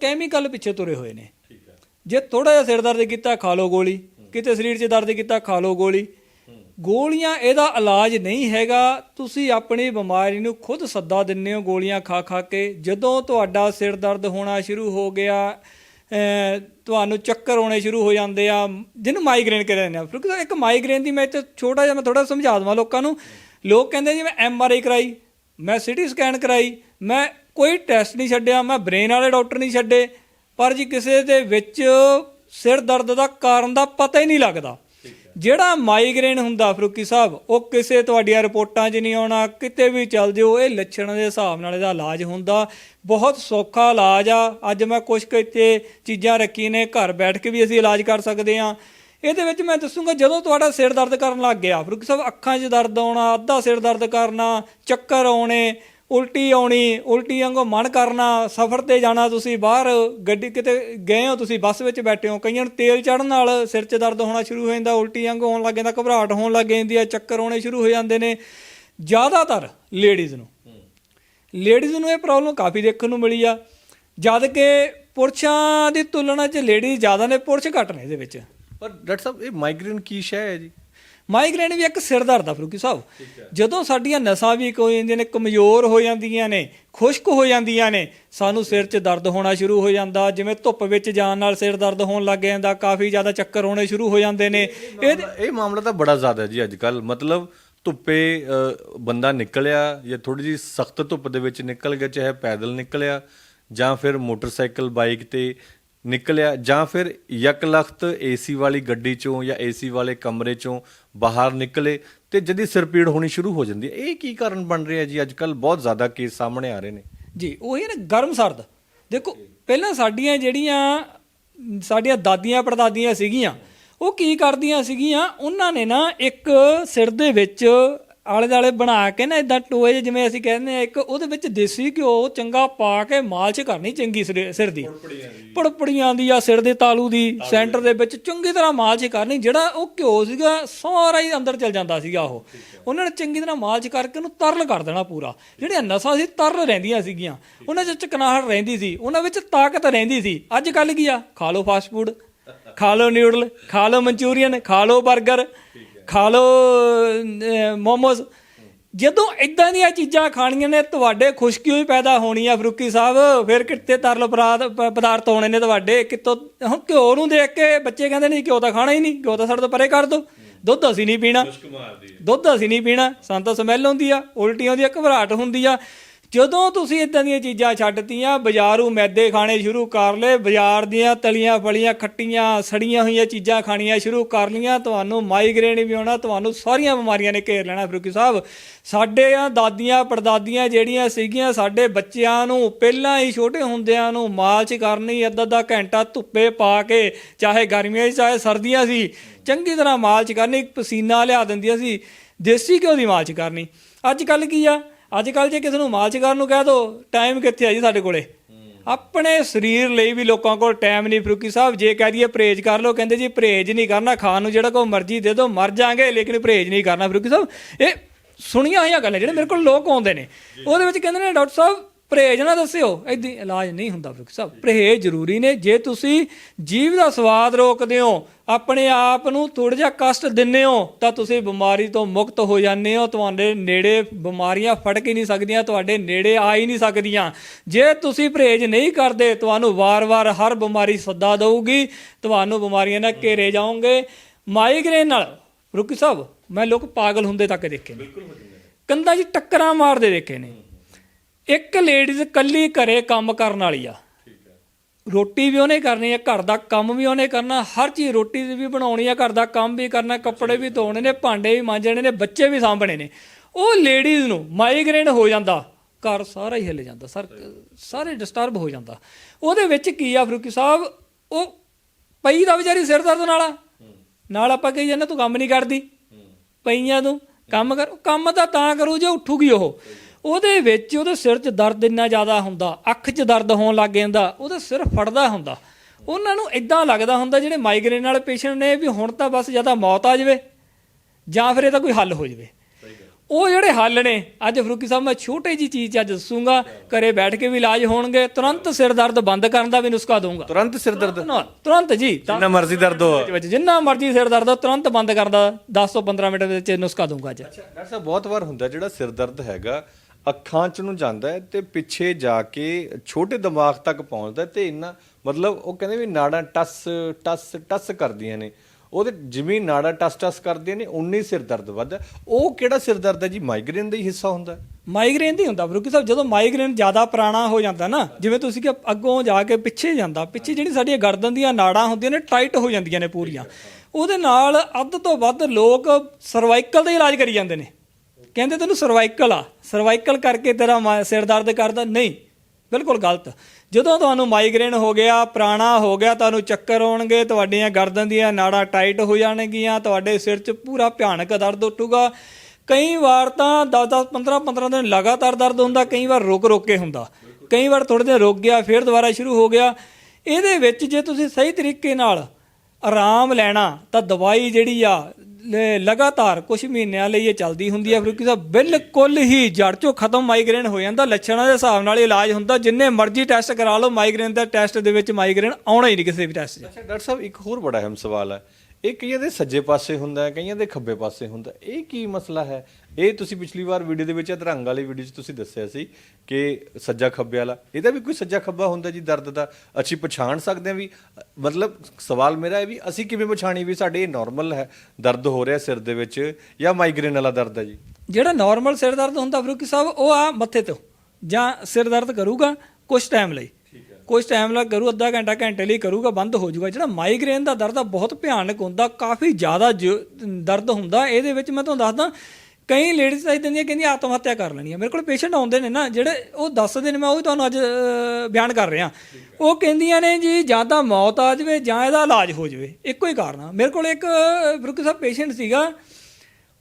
ਕੈਮੀਕਲ ਪਿੱਛੇ ਤੁਰੇ ਹੋਏ ਨੇ। ਜੇ ਥੋੜਾ ਜਿਹਾ ਸਿਰ ਦਰਦ ਕੀਤਾ ਖਾ ਲਓ ਗੋਲੀ। ਕਿਤੇ ਸਰੀਰ 'ਚ ਦਰਦ ਕੀਤਾ ਖਾ ਲਓ ਗੋਲੀ। ਗੋਲੀਆਂ ਇਹਦਾ ਇਲਾਜ ਨਹੀਂ ਹੈਗਾ। ਤੁਸੀਂ ਆਪਣੀ ਬਿਮਾਰੀ ਨੂੰ ਖੁਦ ਸੱਦਾ ਦਿੰਦੇ ਹੋ ਗੋਲੀਆਂ ਖਾ ਖਾ ਕੇ। ਜਦੋਂ ਤੁਹਾਡਾ ਸਿਰ ਦਰਦ ਹੋਣਾ ਸ਼ੁਰੂ ਹੋ ਗਿਆ ਤੁਹਾਨੂੰ ਚੱਕਰ ਆਉਣੇ ਸ਼ੁਰੂ ਹੋ ਜਾਂਦੇ ਆ, ਜਿਹਨੂੰ ਮਾਈਗ੍ਰੇਨ ਕਹਿੰਦੇ ਆ ਕਿਉਂਕਿ ਇੱਕ ਮਾਈਗ੍ਰੇਨ ਦੀ ਮੈਂ ਤੇ ਛੋਟਾ ਜਿਹਾ ਮੈਂ ਥੋੜਾ ਸਮਝਾ ਦਵਾਂ ਲੋਕਾਂ ਨੂੰ। ਲੋਕ ਕਹਿੰਦੇ ਜੀ, ਮੈਂ ਐਮ ਆਰ ਆਈ ਕਰਾਈ, ਮੈਂ ਸਿਟੀ ਸਕੈਨ ਕਰਾਈ, ਮੈਂ ਕੋਈ ਟੈਸਟ ਨਹੀਂ ਛੱਡਿਆ, ਮੈਂ ਬ੍ਰੇਨ ਵਾਲੇ ਡਾਕਟਰ ਨਹੀਂ ਛੱਡੇ। ਪਰ ਜੀ, ਕਿਸੇ ਦੇ ਵਿੱਚ ਸਿਰ ਦਰਦ ਦਾ ਕਾਰਨ ਦਾ ਪਤਾ ਹੀ ਨਹੀਂ ਲੱਗਦਾ। ਜਿਹੜਾ ਮਾਈਗ੍ਰੇਨ ਹੁੰਦਾ ਫਰੂਕੀ ਸਾਹਿਬ, ਉਹ ਕਿਸੇ ਤੁਹਾਡੀਆਂ ਰਿਪੋਰਟਾਂ 'ਚ ਨਹੀਂ ਆਉਣਾ, ਕਿਤੇ ਵੀ ਚੱਲ ਜਿਓ, ਇਹ ਲੱਛਣਾਂ ਦੇ ਹਿਸਾਬ ਨਾਲ ਇਹਦਾ ਇਲਾਜ ਹੁੰਦਾ। ਬਹੁਤ ਸੌਖਾ ਇਲਾਜ ਆ। ਅੱਜ ਮੈਂ ਕੁਝ ਕੁ ਇੱਥੇ ਚੀਜ਼ਾਂ ਰੱਖੀ ਨੇ, ਘਰ ਬੈਠ ਕੇ ਵੀ ਅਸੀਂ ਇਲਾਜ ਕਰ ਸਕਦੇ ਆ ਇਹਦੇ ਵਿੱਚ ਮੈਂ ਦੱਸੂਗਾ, ਜਦੋਂ ਤੁਹਾਡਾ ਸਿਰ ਦਰਦ ਕਰਨ ਲੱਗ ਗਿਆ, ਫਰੂਕੀ ਸਾਹਿਬ, ਅੱਖਾਂ 'ਚ ਦਰਦ ਆਉਣਾ, ਅੱਧਾ ਸਿਰ ਦਰਦ ਕਰਨਾ, ਚੱਕਰ ਆਉਣੇ ਉਲਟੀ ਆਉਣੀ, ਉਲਟੀ ਵਾਂਗੂ ਮਨ ਕਰਨਾ, ਸਫ਼ਰ ਤੇ ਜਾਣਾ ਤੁਸੀਂ ਬਾਹਰ, ਗੱਡੀ ਕਿਤੇ ਗਏ ਹੋ ਤੁਸੀਂ, ਬੱਸ ਵਿੱਚ ਬੈਠੇ ਹੋ, ਕਈਆਂ ਨੂੰ ਤੇਲ ਚੜਨ ਨਾਲ ਸਿਰ 'ਚ ਦਰਦ ਹੋਣਾ ਸ਼ੁਰੂ ਹੋ ਜਾਂਦਾ, ਉਲਟੀ ਵਾਂਗੂ ਹੋਣ ਲੱਗ ਜਾਂਦਾ, ਘਬਰਾਹਟ ਹੋਣ ਲੱਗ ਜਾਂਦੀ ਹੈ, ਚੱਕਰ ਆਉਣੇ ਸ਼ੁਰੂ ਹੋ ਜਾਂਦੇ ਨੇ। ਜ਼ਿਆਦਾਤਰ ਲੇਡੀਜ਼ ਨੂੰ। ਲੇਡੀਜ਼ ਨੂੰ ਇਹ ਪ੍ਰੋਬਲਮ ਕਾਫੀ ਦੇਖਣ ਨੂੰ ਮਿਲੀ ਆ, ਜਦ ਕਿ ਪੁਰਸ਼ਾਂ ਦੀ ਤੁਲਨਾ 'ਚ ਲੇਡੀਜ਼ ਜ਼ਿਆਦਾ ਨੇ, ਪੁਰਸ਼ ਘੱਟ ਨੇ ਇਹਦੇ ਵਿੱਚ। ਪਰ ਡਾਕਟਰ ਸਾਹਿਬ, ਇਹ ਮਾਈਗ੍ਰੇਨ ਕੀ ਸ਼ੈ ਹੈ ਜੀ? ਮਾਈਗ੍ਰੇਨ ਵੀ ਇੱਕ ਸਿਰ ਦਰਦ ਆ ਫਰੂਕੀ ਸਾਹਿਬ। ਜਦੋਂ ਸਾਡੀਆਂ ਨਸਾਂ ਵੀਕ ਹੋ ਜਾਂਦੀਆਂ ਨੇ ਕਮਜ਼ੋਰ ਹੋ ਜਾਂਦੀਆਂ ਨੇ ਖੁਸ਼ਕ ਹੋ ਜਾਂਦੀਆਂ ਨੇ ਸਾਨੂੰ ਸਿਰ 'ਚ ਦਰਦ ਹੋਣਾ ਸ਼ੁਰੂ ਹੋ ਜਾਂਦਾ ਜਿਵੇਂ ਧੁੱਪ ਵਿੱਚ ਜਾਣ ਨਾਲ ਸਿਰ ਦਰਦ ਹੋਣ ਲੱਗ ਜਾਂਦਾ ਕਾਫੀ ਜ਼ਿਆਦਾ ਚੱਕਰ ਹੋਣੇ ਸ਼ੁਰੂ ਹੋ ਜਾਂਦੇ ਨੇ। ਇਹ ਇਹ ਮਾਮਲਾ ਤਾਂ ਬੜਾ ਜ਼ਿਆਦਾ ਹੈ ਜੀ ਅੱਜ ਕੱਲ ਮਤਲਬ ਧੁੱਪੇ ਬੰਦਾ ਨਿਕਲਿਆ ਜਾਂ ਥੋੜੀ ਜੀ ਸਖਤ ਧੁੱਪ ਦੇ ਵਿੱਚ ਨਿਕਲ ਗਿਆ ਚਾਹੇ ਪੈਦਲ ਨਿਕਲਿਆ ਜਾਂ ਫਿਰ ਮੋਟਰਸਾਈਕਲ ਬਾਈਕ ਤੇ ਨਿਕਲਿਆ ਜਾਂ ਫਿਰ ਯਕਲਖਤ ਏਸੀ ਵਾਲੀ ਗੱਡੀ ਚੋਂ ਜਾਂ ਏਸੀ ਵਾਲੇ ਕਮਰੇ ਚੋਂ ਬਾਹਰ ਨਿਕਲੇ ਤੇ ਜਦੀ ਸਿਰ ਪੀੜ ਹੋਣੀ ਸ਼ੁਰੂ ਹੋ ਜਾਂਦੀ ਹੈ। ਇਹ ਕੀ ਕਾਰਨ ਬਣ ਰਿਹਾ ਜੀ? ਅੱਜ ਕੱਲ ਬਹੁਤ ਜ਼ਿਆਦਾ ਕੇਸ ਸਾਹਮਣੇ ਆ ਰਹੇ ਨੇ। ਜੀ, ਉਹੀ ਨਾ, ਗਰਮ ਸਰਦ। ਦੇਖੋ, ਪਹਿਲਾਂ ਸਾਡੀਆਂ ਜਿਹੜੀਆਂ, ਸਾਡੀਆਂ ਦਾਦੀਆਂ ਪੜਦਾਦੀਆਂ ਸੀਗੀਆਂ, ਉਹ ਕੀ ਕਰਦੀਆਂ ਸੀਗੀਆਂ, ਉਹਨਾਂ ਨੇ ਨਾ ਇੱਕ ਸਿਰ ਦੇ ਵਿੱਚ ਆਲੇ ਦਾਲੇ ਬਣਾ ਕੇ ਨਾ ਇਦਾਂ ਟੋਏ ਜਿਵੇਂ ਅਸੀਂ ਕਹਿੰਦੇ ਆ ਇੱਕ ਉਹਦੇ ਵਿੱਚ ਦੇਸੀ ਘਿਓ ਚੰਗਾ ਪਾ ਕੇ ਮਾਲਸ਼ ਕਰਨੀ ਚੰਗੀ ਸਿਰੇ- ਸਿਰ ਦੀ। ਪੜਪੜੀਆਂ ਦੀ। ਆ ਸਿਰ ਦੇ ਤਾਲੂ ਦੀ ਸੈਂਟਰ ਦੇ ਵਿੱਚ ਚੰਗੀ ਤਰ੍ਹਾਂ ਮਾਲਸ਼ ਕਰਨੀ ਜਿਹੜਾ ਉਹ ਘਿਓ ਸੀਗਾ ਸਾਰਾ ਹੀ ਅੰਦਰ ਚਲ ਜਾਂਦਾ ਸੀਗਾ ਉਹ। ਉਹਨਾਂ ਨੇ ਚੰਗੀ ਤਰ੍ਹਾਂ ਮਾਲਸ਼ ਕਰਕੇ ਉਹਨੂੰ ਤਰਲ ਕਰ ਦੇਣਾ ਪੂਰਾ। ਜਿਹੜੀਆਂ ਨਸਾਂ ਸੀ ਤਰਲ ਰਹਿੰਦੀਆਂ ਸੀਗੀਆਂ। ਉਹਨਾਂ 'ਚ ਚਕਨਾਹਟ ਰਹਿੰਦੀ ਸੀ। ਉਹਨਾਂ ਵਿੱਚ ਤਾਕਤ ਰਹਿੰਦੀ ਸੀ। ਅੱਜ ਕੱਲ ਕੀ ਆ? ਖਾ ਲਓ ਫਾਸਟ ਫੂਡ ਖਾ ਲਓ ਨਿਊਡਲ ਖਾ ਲਓ ਮਨਚੂਰੀਅਨ ਖਾ ਲਓ 버ਗਰ ਖਾ ਅਹ, ਮੋਮੋਸ। ਜਦੋਂ ਇਦਾਂ ਦੀਆਂ ਚੀਜ਼ਾਂ ਖਾਣੀਆਂ ਨੇ ਤੁਹਾਡੇ ਖੁਸ਼ਕੀ ਹੋਈ ਪੈਦਾ ਹੋਣੀ ਆ ਫਰੂਕੀ ਸਾਹਿਬ। ਫਿਰ ਕਿੱਥੇ ਤਰਲ ਪਦਾਰਥ ਹੋਣੇ ਨੇ ਤੁਹਾਡੇ? ਕਿਤੋਂ ਹੁਣ ਘਿਓ ਨੂੰ ਦੇਖ ਕੇ ਬੱਚੇ ਕਹਿੰਦੇ ਨਹੀਂ ਘਿਓ ਤਾਂ ਖਾਣਾ ਹੀ ਨਹੀਂ ਘਿਓ ਤਾਂ ਸਾਡੇ ਤੋਂ ਪਰੇ ਕਰ ਦੋ। ਦੁੱਧ ਅਸੀਂ ਨਹੀਂ ਪੀਣਾ। ਦੁੱਧ ਅਸੀਂ ਨਹੀਂ ਪੀਣਾ ਸਾਨੂੰ ਤਾਂ ਸਮੈਲ ਆਉਂਦੀ ਆ ਉਲਟੀ ਆਉਂਦੀ ਆ ਘਬਰਾਹਟ ਹੁੰਦੀ ਆ। ਜਦੋਂ ਤੁਸੀਂ ਇਦਾਂ ਦੀਆਂ ਚੀਜ਼ਾਂ ਛੱਡਤੀਆਂ, ਬਾਜ਼ਾਰੂ ਮੈਦੇ ਖਾਣੇ ਸ਼ੁਰੂ ਕਰ ਲਏ, ਬਾਜ਼ਾਰ ਦੀਆਂ ਤਲੀਆਂ ਫਲੀਆਂ ਖੱਟੀਆਂ, ਸੜੀਆਂ ਹੋਈਆਂ ਚੀਜ਼ਾਂ ਖਾਣੀਆਂ ਸ਼ੁਰੂ ਕਰ ਲੀਆਂ ਤੁਹਾਨੂੰ ਮਾਈਗ੍ਰੇਨ ਵੀ ਆਉਣਾ, ਤੁਹਾਨੂੰ ਸਾਰੀਆਂ ਬਿਮਾਰੀਆਂ ਨੇ ਘੇਰ ਲੈਣਾ ਫਰੂਕੀ ਸਾਹਿਬ। ਸਾਡੇ ਆ ਦਾਦੀਆਂ, ਪੜਦਾਦੀਆਂ ਜਿਹੜੀਆਂ ਸੀਗੀਆਂ, ਸਾਡੇ ਬੱਚਿਆਂ ਨੂੰ ਪਹਿਲਾਂ ਹੀ ਛੋਟੇ ਹੁੰਦਿਆਂ ਨੂੰ ਮਾਲਚ ਕਰਨੀ, ਅੱਧਾ ਅੱਧਾ ਘੰਟਾ ਧੁੱਪੇ ਪਾ ਕੇ, ਚਾਹੇ ਗਰਮੀਆਂ 'ਚ, ਚਾਹੇ ਸਰਦੀਆਂ ਸੀ, ਚੰਗੀ ਤਰ੍ਹਾਂ ਮਾਲਚ ਕਰਨੀ, ਪਸੀਨਾ ਲਿਆ ਦਿੰਦੀਆਂ ਸੀ। ਦੇਸੀ ਘਿਓ ਦੀ ਮਾਲਚ ਕਰਨੀ। ਅੱਜ ਕੱਲ ਕੀ ਆ? ਅੱਜ ਕੱਲ ਜੇ ਕਿਸੇ ਨੂੰ ਮਾਲਸ਼ ਕਰਨ ਨੂੰ ਕਹਿ ਦੋ ਟਾਈਮ ਕਿੱਥੇ ਆ ਜੀ ਸਾਡੇ ਕੋਲੇ? ਆਪਣੇ ਸਰੀਰ ਲਈ ਵੀ ਲੋਕਾਂ ਕੋਲ ਟਾਈਮ ਨਹੀਂ। ਫਰੂਕੀ ਸਾਹਿਬ ਜੇ ਕਹਿ ਦਈਏ ਪਰਹੇਜ ਕਰ ਲਓ ਕਹਿੰਦੇ ਜੀ ਪਰਹੇਜ ਨਹੀਂ ਕਰਨਾ ਖਾਣ ਨੂੰ ਜਿਹੜਾ ਕੋ ਮਰਜ਼ੀ ਦੇ ਦਿਓ ਮਰ ਜਾਾਂਗੇ ਲੇਕਿਨ ਪਰਹੇਜ ਨਹੀਂ ਕਰਨਾ। ਫਰੂਕੀ ਸਾਹਿਬ ਇਹ ਸੁਣੀਆਂ ਹੋਈਆਂ ਗੱਲਾਂ ਜਿਹੜੇ ਮੇਰੇ ਕੋਲ ਲੋਕ ਆਉਂਦੇ ਨੇ। ਉਹਦੇ ਵਿੱਚ ਕਹਿੰਦੇ ਨੇ ਡਾਕਟਰ ਸਾਹਿਬ ਪਰਹੇਜ ਨਾ ਦੱਸਿਓ। ਇਦਾਂ ਇਲਾਜ ਨਹੀਂ ਹੁੰਦਾ ਫਰੂਕੀ ਸਾਹਿਬ ਪਰਹੇਜ ਜ਼ਰੂਰੀ ਨੇ। ਜੇ ਤੁਸੀਂ ਜੀਵ ਦਾ ਸਵਾਦ ਰੋਕਦੇ ਹੋ ਆਪਣੇ ਆਪ ਨੂੰ ਥੋੜਾ ਜਿਹਾ ਕਸ਼ਟ ਦਿੰਦੇ ਹੋ ਤਾਂ ਤੁਸੀਂ ਬਿਮਾਰੀ ਤੋਂ ਮੁਕਤ ਹੋ ਜਾਂਦੇ ਹੋ। ਤੁਹਾਡੇ ਨੇੜੇ ਬਿਮਾਰੀਆਂ ਫੜ ਕੇ ਨਹੀਂ ਸਕਦੀਆਂ ਤੁਹਾਡੇ ਨੇੜੇ ਆ ਹੀ ਨਹੀਂ ਸਕਦੀਆਂ। ਜੇ ਤੁਸੀਂ ਪਰਹੇਜ ਨਹੀਂ ਕਰਦੇ ਤੁਹਾਨੂੰ ਵਾਰ-ਵਾਰ ਹਰ ਬਿਮਾਰੀ ਸੱਦਾ ਦਊਗੀ। ਤੁਹਾਨੂੰ ਬਿਮਾਰੀਆਂ ਨਾਲ ਘੇਰੇ ਜਾਓਗੇ। ਮਾਈਗ੍ਰੇਨ ਨਾਲ ਰੁਕੀ ਸਾਹਿਬ ਮੈਂ ਲੋਕ ਪਾਗਲ ਹੁੰਦੇ ਤੱਕ ਦੇਖੇ ਨੇ। ਕੰਧਾਂ 'ਚ ਟੱਕਰਾਂ ਮਾਰਦੇ ਦੇਖੇ ਨੇ। ਇੱਕ ਲੇਡੀਜ਼ ਕੱਲੀ ਘਰੇ ਕੰਮ ਕਰਨ ਵਾਲੀ ਆ। ਰੋਟੀ ਵੀ ਉਹਨੇ ਕਰਨੀ ਹੈ ਘਰ ਦਾ ਕੰਮ ਵੀ ਉਹਨੇ ਕਰਨਾ ਹਰ ਚੀਜ਼ ਰੋਟੀ ਵੀ ਬਣਾਉਣੀ ਹੈ ਘਰ ਦਾ ਕੰਮ ਵੀ ਕਰਨਾ ਕੱਪੜੇ ਵੀ ਧੋਣੇ ਨੇ ਭਾਂਡੇ ਵੀ ਮਾਂਜਣੇ ਨੇ ਬੱਚੇ ਵੀ ਸਾਂਭਣੇ ਨੇ। ਉਹ ਲੇਡੀਜ਼ ਨੂੰ ਮਾਈਗ੍ਰੇਨ ਹੋ ਜਾਂਦਾ ਘਰ ਸਾਰਾ ਹੀ ਹਿੱਲ ਜਾਂਦਾ ਸਰ ਸਾਰੇ ਡਿਸਟਰਬ ਹੋ ਜਾਂਦਾ। ਉਹਦੇ ਵਿੱਚ ਕੀ ਆ ਫਰੂਕੀ ਸਾਹਿਬ ਉਹ ਪਈ ਦਾ ਵਿਚਾਰੀ ਸਿਰ ਦਰਦ ਨਾਲ ਆ। ਨਾਲ ਆਪਾਂ ਕਹੀ ਜਾਂਦੇ ਤੂੰ ਕੰਮ ਨਹੀਂ ਕਰਦੀ। ਪਈਆਂ ਤੂੰ ਕੰਮ ਕਰ ਕੰਮ ਤਾਂ ਤਾਂ ਕਰੂ ਜੇ ਉੱਠੂਗੀ ਉਹ। ਉਹਦੇ ਵਿੱਚ ਉਹਦੇ ਸਿਰ 'ਚ ਦਰਦ ਇੰਨਾ ਜ਼ਿਆਦਾ ਹੁੰਦਾ ਅੱਖ 'ਚ ਦਰਦ ਹੋਣ ਲੱਗ ਜਾਂਦਾ ਉਹਦਾ ਸਿਰ ਫੜਦਾ ਹੁੰਦਾ। ਉਹਨਾਂ ਨੂੰ ਇਦਾਂ ਲੱਗਦਾ ਹੁੰਦਾ ਜਿਹੜੇ ਮਾਈਗ੍ਰੇਨ ਵਾਲੇ ਪੇਸ਼ੈਂਟ ਨੇ ਵੀ ਹੁਣ ਤਾਂ ਬਸ ਜਾਂ ਤਾਂ ਮੌਤ ਆ ਜਾਵੇ ਜਾਂ ਫਿਰ ਇਹਦਾ ਕੋਈ ਹੱਲ ਹੋ ਜਾਵੇ। ਉਹ ਜਿਹੜੇ ਹੱਲ ਨੇ ਅੱਜ ਫਰੂਕੀ ਸਾਹਿਬ ਮੈਂ ਛੋਟੀ ਜੀ ਚੀਜ਼ ਅੱਜ ਦੱਸੂਗਾ ਘਰੇ ਬੈਠ ਕੇ ਵੀ ਇਲਾਜ ਹੋਣਗੇ ਤੁਰੰਤ ਸਿਰ ਦਰਦ ਬੰਦ ਕਰਨ ਦਾ ਵੀ ਨੁਸਖਾ ਦਊਂਗਾ। ਤੁਰੰਤ ਸਿਰ ਦਰਦ? ਤੁਰੰਤ ਜੀ ਜਿੰਨਾ ਮਰਜ਼ੀ ਦਰਦ ਹੋ ਜਿੰਨਾ ਮਰਜ਼ੀ ਸਿਰ ਦਰਦ ਆ, ਤੁਰੰਤ ਬੰਦ ਕਰਦਾ 10 ਤੋਂ 15 ਮਿੰਟ ਦੇ ਵਿੱਚ ਨੁਸਖਾ ਦਊਂਗਾ ਅੱਜ। ਡਾਕਟਰ ਸਾਹਿਬ ਬਹੁਤ ਵਾਰ ਹੁੰਦਾ ਜਿਹੜਾ ਸਿਰ ਦਰਦ ਹੈਗਾ ਅੱਖਾਂ ਚ ਨੂੰ ਜਾਂਦਾ ਹੈ ਤੇ ਪਿੱਛੇ ਜਾ ਕੇ ਛੋਟੇ ਦਿਮਾਗ ਤੱਕ ਪਹੁੰਚਦਾ ਹੈ ਤੇ ਇੰਨਾ ਮਤਲਬ ਉਹ ਕਹਿੰਦੇ ਵੀ ਨਾੜਾਂ ਟੱਸ, ਟਸ, ਟੱਸ ਕਰਦੀਆਂ ਨੇ। ਉਹਦੇ ਜਿਵੇਂ ਨਾੜਾਂ ਟਸ ਟਸ ਕਰਦੀਆਂ ਨੇ ਉਨੀ ਸਿਰ ਦਰਦ ਵੱਧਦਾ ਉਹ ਕਿਹੜਾ ਸਿਰ ਦਰਦ ਹੈ ਜੀ? ਮਾਈਗ੍ਰੇਨ ਦਾ ਹੀ ਹਿੱਸਾ ਹੁੰਦਾ ਹੈ? ਮਾਈਗ੍ਰੇਨ ਦੀ ਹੁੰਦਾ। ਫਰੂਕੀ ਸਾਹਿਬ, ਜਦੋਂ ਮਾਈਗ੍ਰੇਨ ਜ਼ਿਆਦਾ ਪੁਰਾਣਾ ਹੋ ਜਾਂਦਾ ਨਾ, ਜਿਵੇਂ ਤੁਸੀਂ ਕਿ ਅੱਗੋਂ ਜਾ ਕੇ ਪਿੱਛੇ ਜਾਂਦਾ, ਪਿੱਛੇ ਜਿਹੜੀ ਸਾਡੀਆਂ ਗਰਦਨ ਦੀਆਂ ਨਾੜਾਂ ਹੁੰਦੀਆਂ ਨੇ, ਟਾਈਟ ਹੋ ਜਾਂਦੀਆਂ ਨੇ ਪੂਰੀਆਂ। ਉਹਦੇ ਨਾਲ ਅੱਧ ਤੋਂ ਵੱਧ ਲੋਕ ਸਰਵਾਈਕਲ ਦਾ ਇਲਾਜ ਕਰੀ ਜਾਂਦੇ ਨੇ। ਕਹਿੰਦੇ ਤੈਨੂੰ ਸਰਵਾਈਕਲ ਆ। ਸਰਵਾਈਕਲ ਕਰਕੇ ਤੇਰਾ ਮਾ- ਸਿਰ ਦਰਦ ਕਰਦਾ। ਨਹੀਂ, ਬਿਲਕੁਲ ਗਲਤ। ਜਦੋਂ ਤੁਹਾਨੂੰ ਮਾਈਗ੍ਰੇਨ ਹੋ ਗਿਆ, ਪੁਰਾਣਾ ਹੋ ਗਿਆ, ਤੁਹਾਨੂੰ ਚੱਕਰ ਆਉਣਗੇ, ਤੁਹਾਡੀਆਂ ਗਰਦਨ ਦੀਆਂ ਨਾੜਾਂ ਟਾਈਟ ਹੋ ਜਾਣਗੀਆਂ, ਤੁਹਾਡੇ ਸਿਰ 'ਚ ਪੂਰਾ ਭਿਆਨਕ ਦਰਦ ਉੱਠੂਗਾ। ਕਈ ਵਾਰ ਤਾਂ 10-10 15-15 ਦਿਨ ਲਗਾਤਾਰ ਦਰਦ ਹੁੰਦਾ, ਕਈ ਵਾਰ ਰੁਕ ਰੁਕ ਕੇ ਹੁੰਦਾ। ਕਈ ਵਾਰ ਥੋੜੇ ਦਿਨ ਰੁਕ ਗਿਆ, ਫਿਰ ਦੁਬਾਰਾ ਸ਼ੁਰੂ ਹੋ ਗਿਆ। ਇਹਦੇ ਵਿੱਚ ਜੇ ਤੁਸੀਂ ਸਹੀ ਤਰੀਕੇ ਨਾਲ ਆਰਾਮ ਲੈਣਾ, ਤਾਂ ਦਵਾਈ ਜਿਹੜੀ ਆ ਲਗਾਤਾਰ ਕੁਝ ਮਹੀਨਿਆਂ ਲਈ ਇਹ ਚੱਲਦੀ ਹੁੰਦੀ ਹੈ ਫਰੂਕੀ ਸਾਹਿਬ ਬਿਲਕੁਲ ਹੀ ਜੜ ਚੋਂ ਖਤਮ ਮਾਈਗ੍ਰੇਨ ਹੋ ਜਾਂਦਾ, ਲੱਛਣਾਂ ਦੇ ਹਿਸਾਬ ਨਾਲ ਇਲਾਜ ਹੁੰਦਾ, ਜਿੰਨੇ ਮਰਜ਼ੀ ਟੈਸਟ ਕਰਾ ਲਓ ਮਾਈਗ੍ਰੇਨ ਦਾ ਟੈਸਟ ਦੇ ਵਿੱਚ ਮਾਈਗ੍ਰੇਨ ਆਉਣਾ ਹੀ ਨਹੀਂ ਕਿਸੇ ਵੀ ਟੈਸਟ 'ਚ। ਅੱਛਾ, ਡਾਕਟਰ ਸਾਹਿਬ, ਇੱਕ ਹੋਰ ਬੜਾ ਅਹਿਮ ਸਵਾਲ ਹੈ। ਇਹ ਕਈਆਂ ਦੇ ਸੱਜੇ ਪਾਸੇ ਹੁੰਦਾ ਹੈ ਕਈਆਂ ਦੇ ਖੱਬੇ ਪਾਸੇ ਹੁੰਦਾ ਹੈ। ਇਹ ਕੀ ਮਸਲਾ ਹੈ? ਇਹ ਤੁਸੀਂ ਪਿਛਲੀ ਵਾਰ ਵੀਡੀਓ ਦੇ ਵਿੱਚ ਅਧਰੰਗ ਵਾਲੀ ਵੀਡੀਓ 'ਚ ਤੁਸੀਂ ਦੱਸਿਆ ਸੀ ਕਿ ਸੱਜਾ ਖੱਬੇ ਵਾਲਾ ਇਹਦਾ ਵੀ ਕੋਈ ਸੱਜਾ ਖੱਬਾ ਹੁੰਦਾ ਜੀ ਦਰਦ ਦਾ? ਅਸੀਂ ਪਛਾਣ ਸਕਦੇ ਹਾਂ ਵੀ ਅ, ਮਤਲਬ ਸਵਾਲ ਮੇਰਾ ਹੈ ਵੀ ਅਸੀਂ ਕਿਵੇਂ ਪਛਾਣੀ ਵੀ ਸਾਡੇ ਇਹ ਨਾਰਮਲ ਹੈ ਦਰਦ ਹੋ ਰਿਹਾ ਸਿਰ ਦੇ ਵਿੱਚ ਜਾਂ ਮਾਈਗ੍ਰੇਨ ਵਾਲਾ ਦਰਦ ਹੈ ਜੀ? ਜਿਹੜਾ ਨਾਰਮਲ ਸਿਰ ਦਰਦ ਹੁੰਦਾ ਫਰੂਕੀ ਸਾਹਿਬ ਉਹ ਆ ਮੱਥੇ ਤੋਂ ਜਾਂ ਸਿਰ ਦਰਦ ਕਰੂਗਾ ਕੁਝ ਟਾਈਮ ਲਈ। ਕੁਝ ਟਾਈਮ ਲਈ ਕਰੂ, ਅੱਧਾ ਘੰਟਾ ਘੰਟੇ ਲਈ ਕਰੂਗਾ, ਬੰਦ ਹੋ ਜਾਊਗਾ। ਜਿਹੜਾ ਮਾਈਗ੍ਰੇਨ ਦਾ ਦਰਦ ਆ, ਬਹੁਤ ਭਿਆਨਕ ਹੁੰਦਾ, ਕਾਫੀ ਜ਼ਿਆਦਾ ਜ- ਦਰਦ ਹੁੰਦਾ। ਇਹਦੇ ਵਿੱਚ ਮੈਂ ਤੁਹਾਨੂੰ ਦੱਸਦਾ, ਕਈ ਲੇਡੀਜ਼ ਤਾਂ ਦਿੰਦੀਆਂ ਕਹਿੰਦੀਆਂ, ਆਤਮ ਹੱਤਿਆ ਕਰ ਲੈਣੀ ਆ। ਮੇਰੇ ਕੋਲ ਪੇਸ਼ੈਂਟ ਆਉਂਦੇ ਨੇ ਨਾ, ਜਿਹੜੇ ਉਹ ਦੱਸਦੇ ਨੇ, ਮੈਂ ਉਹ ਵੀ ਤੁਹਾਨੂੰ ਅੱਜ ਬਿਆਨ ਕਰ ਰਿਹਾ। ਉਹ ਕਹਿੰਦੀਆਂ ਨੇ ਜੀ, ਜਾਂ ਤਾਂ ਮੌਤ ਆ ਜਾਵੇ, ਜਾਂ ਇਹਦਾ ਇਲਾਜ ਹੋ ਜਾਵੇ। ਇੱਕੋ ਹੀ ਕਾਰਨ ਆ। ਮੇਰੇ ਕੋਲ ਇੱਕ ਬਰੁਕ ਸਾਹਿਬ ਪੇਸ਼ੈਂਟ ਸੀਗਾ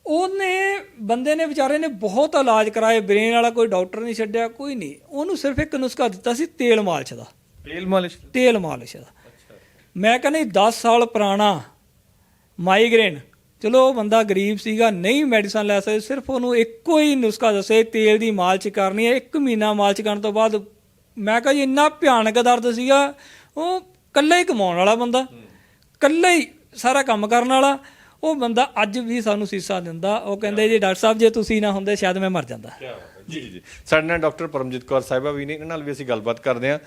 ਉਹਨੇ ਬੰਦੇ ਨੇ ਵਿਚਾਰੇ ਨੇ ਬਹੁਤ ਇਲਾਜ ਕਰਾਏ ਬ੍ਰੇਨ ਵਾਲਾ ਕੋਈ ਡਾਕਟਰ ਨਹੀਂ ਛੱਡਿਆ ਕੋਈ ਨਹੀਂ। ਉਹਨੂੰ ਸਿਰਫ ਇੱਕ ਨੁਸਖਾ ਦਿੱਤਾ ਸੀ ਤੇਲ ਮਾਲਿਸ਼ ਦਾ। ਤੇਲ ਮਾਲਿਸ਼ ਤੇਲ ਮਾਲਿਸ਼ ਦਾ। ਮੈਂ ਕਹਿੰਦਾ 10 ਸਾਲ ਪੁਰਾਣਾ ਮਾਈਗ੍ਰੇਨ ਚਲੋ ਉਹ ਬੰਦਾ ਗਰੀਬ ਸੀਗਾ ਨਹੀਂ ਮੈਡੀਸਨ ਲੈ ਸਕਦਾ ਸਿਰਫ ਉਹਨੂੰ ਇੱਕੋ ਹੀ ਨੁਸਖਾ ਦੱਸੇ ਤੇਲ ਦੀ ਮਾਲਿਸ਼ ਕਰਨੀ ਹੈ ਇੱਕ ਮਹੀਨਾ ਮਾਲਿਸ਼ ਕਰਨ ਤੋਂ ਬਾਅਦ ਮੈਂ ਕਹਾਂ ਜੀ ਇੰਨਾ ਭਿਆਨਕ ਦਰਦ ਸੀਗਾ ਉਹ ਕੱਲਾ ਹੀ ਕਮਾਉਣ ਵਾਲਾ ਬੰਦਾ ਕੱਲਾ ਹੀ ਸਾਰਾ ਕੰਮ ਕਰਨ ਵਾਲਾ ਉਹ ਬੰਦਾ ਅੱਜ ਵੀ ਸਾਨੂੰ ਸੀਸਾ ਦਿੰਦਾ, ਉਹ ਕਹਿੰਦੇ ਜੀ ਡਾਕਟਰ ਸਾਹਿਬ, ਜੇ ਤੁਸੀਂ ਨਾ ਹੁੰਦੇ, ਸ਼ਾਇਦ ਮੈਂ ਮਰ ਜਾਂਦਾ। ਜੀ ਜੀ ਸਾਡੇ ਨਾਲ ਡਾਕਟਰ ਪਰਮਜੀਤ ਕੌਰ ਸਾਹਿਬਾ ਵੀ ਨੇ, ਇਹਨਾਂ ਨਾਲ ਵੀ ਅਸੀਂ ਗੱਲਬਾਤ ਕਰਦੇ ਹਾਂ।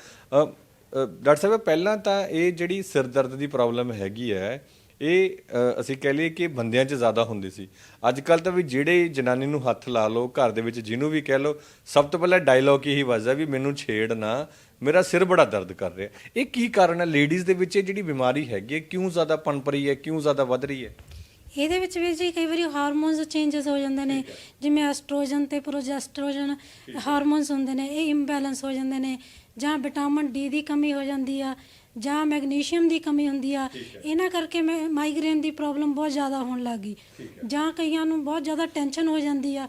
ਡਾਕਟਰ ਸਾਹਿਬ, ਪਹਿਲਾਂ ਤਾਂ ਇਹ ਜਿਹੜੀ ਸਿਰ ਦਰਦ ਦੀ ਪ੍ਰੋਬਲਮ ਹੈਗੀ ਹੈ, ਇਹ ਅਸੀਂ ਕਹਿ ਲਈਏ ਕਿ ਬੰਦਿਆਂ 'ਚ ਜ਼ਿਆਦਾ ਹੁੰਦੀ ਸੀ। ਅੱਜ ਕੱਲ ਤਾਂ ਵੀ ਜਿਹੜੇ ਜਨਾਨੀ ਨੂੰ ਹੱਥ ਲਾ ਲਓ, ਘਰ ਦੇ ਵਿੱਚ ਜਿਹਨੂੰ ਵੀ ਕਹਿ ਲਓ, ਸਭ ਤੋਂ ਪਹਿਲਾਂ ਡਾਇਲੌਗ ਇਹੀ ਵੱਜਦਾ ਵੀ ਮੈਨੂੰ ਛੇੜ ਨਾ, ਮੇਰਾ ਸਿਰ ਬੜਾ ਦਰਦ ਕਰ ਰਿਹਾ। ਇਹ ਕੀ ਕਾਰਨ ਹੈ? ਲੇਡੀਜ਼ ਦੇ ਵਿੱਚ ਇਹ ਜਿਹੜੀ ਬਿਮਾਰੀ ਹੈਗੀ ਹੈ, ਕਿਉਂ ਜ਼ਿਆਦਾ ਪਨਪ ਰਹੀ ਹੈ, ਕਿਉਂ ਜ਼ਿਆਦਾ ਵੱਧ ਰਹੀ ਹੈ? ਇਹਦੇ ਵਿੱਚ ਵੀ ਜੀ ਕਈ ਵਾਰੀ ਹਾਰਮੋਨਸ ਚੇਂਜਸ ਹੋ ਜਾਂਦੇ ਨੇ ਜਿਵੇਂ ਐਸਟ੍ਰੋਜਨ ਤੇ ਪ੍ਰੋਜੈਸਟਰੋਜਨ ਹਾਰਮੋਨਸ ਹੁੰਦੇ ਨੇ ਇਹ ਇੰਬੈਲੈਂਸ ਹੋ ਜਾਂਦੇ ਨੇ ਜਾਂ ਵਿਟਾਮਿਨ ਡੀ ਦੀ ਕਮੀ ਹੋ ਜਾਂਦੀ ਆ ਜਾਂ ਮੈਗਨੀਸ਼ੀਅਮ ਦੀ ਕਮੀ ਹੁੰਦੀ ਆ ਇਹਨਾਂ ਕਰਕੇ ਮੈਂ ਮਾਈਗ੍ਰੇਨ ਦੀ ਪ੍ਰੋਬਲਮ ਬਹੁਤ ਜ਼ਿਆਦਾ ਹੋਣ ਲੱਗੀ ਜਾਂ ਕਈਆਂ ਨੂੰ ਬਹੁਤ ਜ਼ਿਆਦਾ ਟੈਨਸ਼ਨ ਹੋ ਜਾਂਦੀ ਆ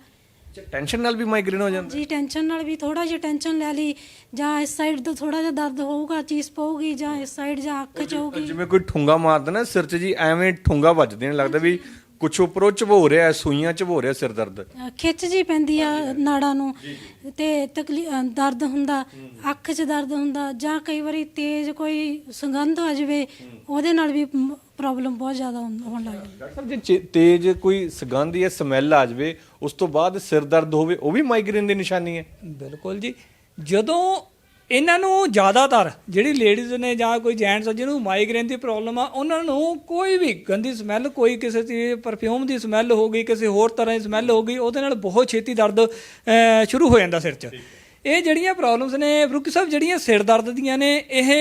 ਟੈਨਸ਼ਨ ਨਾਲ ਵੀ ਮਾਈਗ੍ਰੇਨ ਹੋ ਜਾਂਦਾ। ਜੀ ਟੈਨਸ਼ਨ ਨਾਲ ਵੀ ਥੋੜਾ ਜਿਹਾ ਟੈਨਸ਼ਨ ਲੈ ਲਈ ਜਾਂ ਇਸ ਸਾਈਡ ਤੋਂ ਥੋੜਾ ਜਿਹਾ ਦਰਦ ਹੋਊਗਾ ਚੀਜ਼ ਪਊਗੀ ਜਾਂ ਇਸ ਸਾਈਡ ਜਾਂ ਅੱਖ ਚ ਹੋਊਗੀ। ਜਿਵੇਂ ਕੋਈ ਠੁੰਗਾ ਮਾਰਦਾ ਨਾ ਸਿਰ 'ਚ ਜੀ ਐਵੇਂ ਠੁੰਗਾ ਵੱਜਦੇ ਨੇ ਲੱਗਦਾ ਵੀ ਕੁਛ ਉੱਪਰੋਂ ਝਬੋ ਰਿਹਾ ਸੂਈਆਂ ਝਬੋ ਰਿਹਾ ਸਿਰ ਦਰਦ। ਖਿੱਚ ਜੀ ਪੈਂਦੀ ਆ ਨਾੜਾਂ ਨੂੰ ਤੇ ਤਕਲੀ ਦਰਦ ਹੁੰਦਾ ਅੱਖ 'ਚ ਦਰਦ ਹੁੰਦਾ ਜਾਂ ਕਈ ਵਾਰੀ ਤੇਜ਼ ਕੋਈ ਸੁਗੰਧ ਆ ਜਾਵੇ ਉਹਦੇ ਨਾਲ ਵੀ ਪ੍ਰੋਬਲਮ ਬਹੁਤ ਜ਼ਿਆਦਾ ਹੋਣ ਹੋਣ ਲੱਗ ਜਾਂਦੀ ਡਾਕਟਰ ਸਾਹਿਬ ਜੇ ਚੇ- ਤੇਜ਼ ਕੋਈ ਸੁਗੰਧ ਜਾਂ ਸਮੈਲ ਆ ਜਾਵੇ ਉਸ ਤੋਂ ਬਾਅਦ ਸਿਰ ਦਰਦ ਹੋਵੇ ਉਹ ਵੀ ਮਾਈਗ੍ਰੇਨ ਦੀ ਨਿਸ਼ਾਨੀ ਹੈ। ਬਿਲਕੁਲ ਜੀ। ਜਦੋਂ ਇਹਨਾਂ ਨੂੰ ਜ਼ਿਆਦਾਤਰ ਜਿਹੜੀ ਲੇਡੀਜ਼ ਨੇ ਜਾਂ ਕੋਈ ਜੈਂਟਸ ਜਿਹਨੂੰ ਮਾਈਗ੍ਰੇਨ ਦੀ ਪ੍ਰੋਬਲਮ ਆ ਉਹਨਾਂ ਨੂੰ ਕੋਈ ਵੀ ਗੰਦੀ ਸਮੈਲ ਕੋਈ ਕਿਸੇ ਦੀ ਪਰਫਿਊਮ ਦੀ ਸਮੈਲ ਹੋ ਗਈ ਕਿਸੇ ਹੋਰ ਤਰ੍ਹਾਂ ਦੀ ਸਮੈਲ ਹੋ ਗਈ ਉਹਦੇ ਨਾਲ ਬਹੁਤ ਛੇਤੀ ਦਰਦ ਅਹ, ਸ਼ੁਰੂ ਹੋ ਜਾਂਦਾ ਸਿਰ 'ਚ। ਇਹ ਜਿਹੜੀਆਂ ਪ੍ਰੋਬਲਮਸ ਨੇ ਫਰੂਕੀ ਸਾਹਿਬ ਜਿਹੜੀਆਂ ਸਿਰ ਦਰਦ ਦੀਆਂ ਨੇ ਇਹ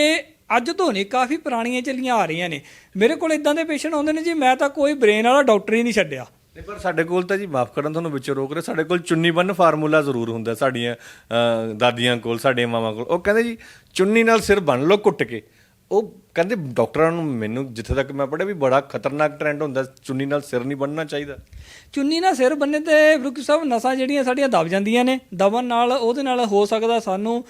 ਅੱਜ ਤੋਂ ਨਹੀਂ, ਕਾਫੀ ਪੁਰਾਣੀਆਂ ਚੱਲੀਆਂ ਆ ਰਹੀਆਂ ਨੇ। ਮੇਰੇ ਕੋਲ ਇਦਾਂ ਦੇ ਪੇਸ਼ੈਂਟ ਆਉਂਦੇ ਨੇ ਜੀ, ਮੈਂ ਤਾਂ ਕੋਈ ਬ੍ਰੇਨ ਵਾਲਾ ਡਾਕਟਰ ਹੀ ਨਹੀਂ ਛੱਡਿਆ। ਨਹੀਂ, ਪਰ ਸਾਡੇ ਕੋਲ ਤਾਂ ਜੀ, ਮਾਫ ਕਰਨ ਤੁਹਾਨੂੰ ਵਿੱਚੋਂ ਰੋਕ ਰਿਹਾ, ਸਾਡੇ ਕੋਲ ਚੁੰਨੀ ਬੰਨ ਫਾਰਮੂਲਾ ਜ਼ਰੂਰ ਹੁੰਦਾ ਸਾਡੀਆਂ ਦਾਦੀਆਂ ਕੋਲ, ਸਾਡੇ ਮਾਵਾਂ ਕੋਲ। ਉਹ ਕਹਿੰਦੇ ਜੀ, ਚੁੰਨੀ ਨਾਲ ਸਿਰ ਬੰਨ ਲਓ ਕੁੱਟ ਕੇ। ਉਹ ਕਹਿੰਦੇ ਡਾਕਟਰਾਂ ਨੂੰ ਮੈਨੂੰ ਜਿੱਥੇ ਤੱਕ ਮੈਂ ਪੜ੍ਹਿਆ ਵੀ ਬੜਾ ਖਤਰਨਾਕ ਟ੍ਰੈਂਡ ਹੁੰਦਾ, ਚੁੰਨੀ ਨਾਲ ਸਿਰ ਨਹੀਂ ਬੰਨਣਾ ਚਾਹੀਦਾ। ਚੁੰਨੀ ਨਾਲ ਸਿਰ ਬੰਨੇ ਤੇ ਫਰੂਕੀ ਸਾਹਿਬ, ਨਸਾਂ ਜਿਹੜੀਆਂ ਸਾਡੀਆਂ ਦਬ ਜਾਂਦੀਆਂ ਨੇ ਦਬਨ ਨਾਲ ਉਹਦੇ ਨਾਲ ਹੋ ਸਕਦਾ ਸਾਨੂੰ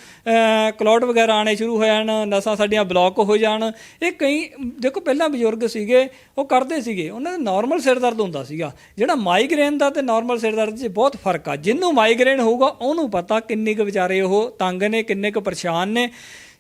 ਕਲੌਟ ਵਗੈਰਾ ਆਣੇ ਸ਼ੁਰੂ ਹੋ ਜਾਣ, ਨਸਾਂ ਸਾਡੀਆਂ ਬਲੌਕ ਹੋ ਜਾਣ। ਇਹ ਕਈ, ਦੇਖੋ ਪਹਿਲਾਂ ਬਜ਼ੁਰਗ ਸੀਗੇ, ਉਹ ਕਰਦੇ ਸੀਗੇ, ਉਹਨਾਂ ਦਾ ਨਾਰਮਲ ਸਿਰ ਦਰਦ ਹੁੰਦਾ ਸੀਗਾ। ਜਿਹੜਾ ਮਾਈਗ੍ਰੇਨ ਦਾ ਤੇ ਨਾਰਮਲ ਸਿਰ ਦਰਦ 'ਚ ਬਹੁਤ ਫ਼ਰਕ ਆ। ਜਿਹਨੂੰ ਮਾਈਗ੍ਰੇਨ ਹੋਊਗਾ, ਉਹਨੂੰ ਪਤਾ ਕਿੰਨੇ ਕੁ ਵਿਚਾਰੇ ਉਹ ਤੰਗ ਨੇ, ਕਿੰਨੇ ਕੁ ਪਰੇਸ਼ਾਨ ਨੇ।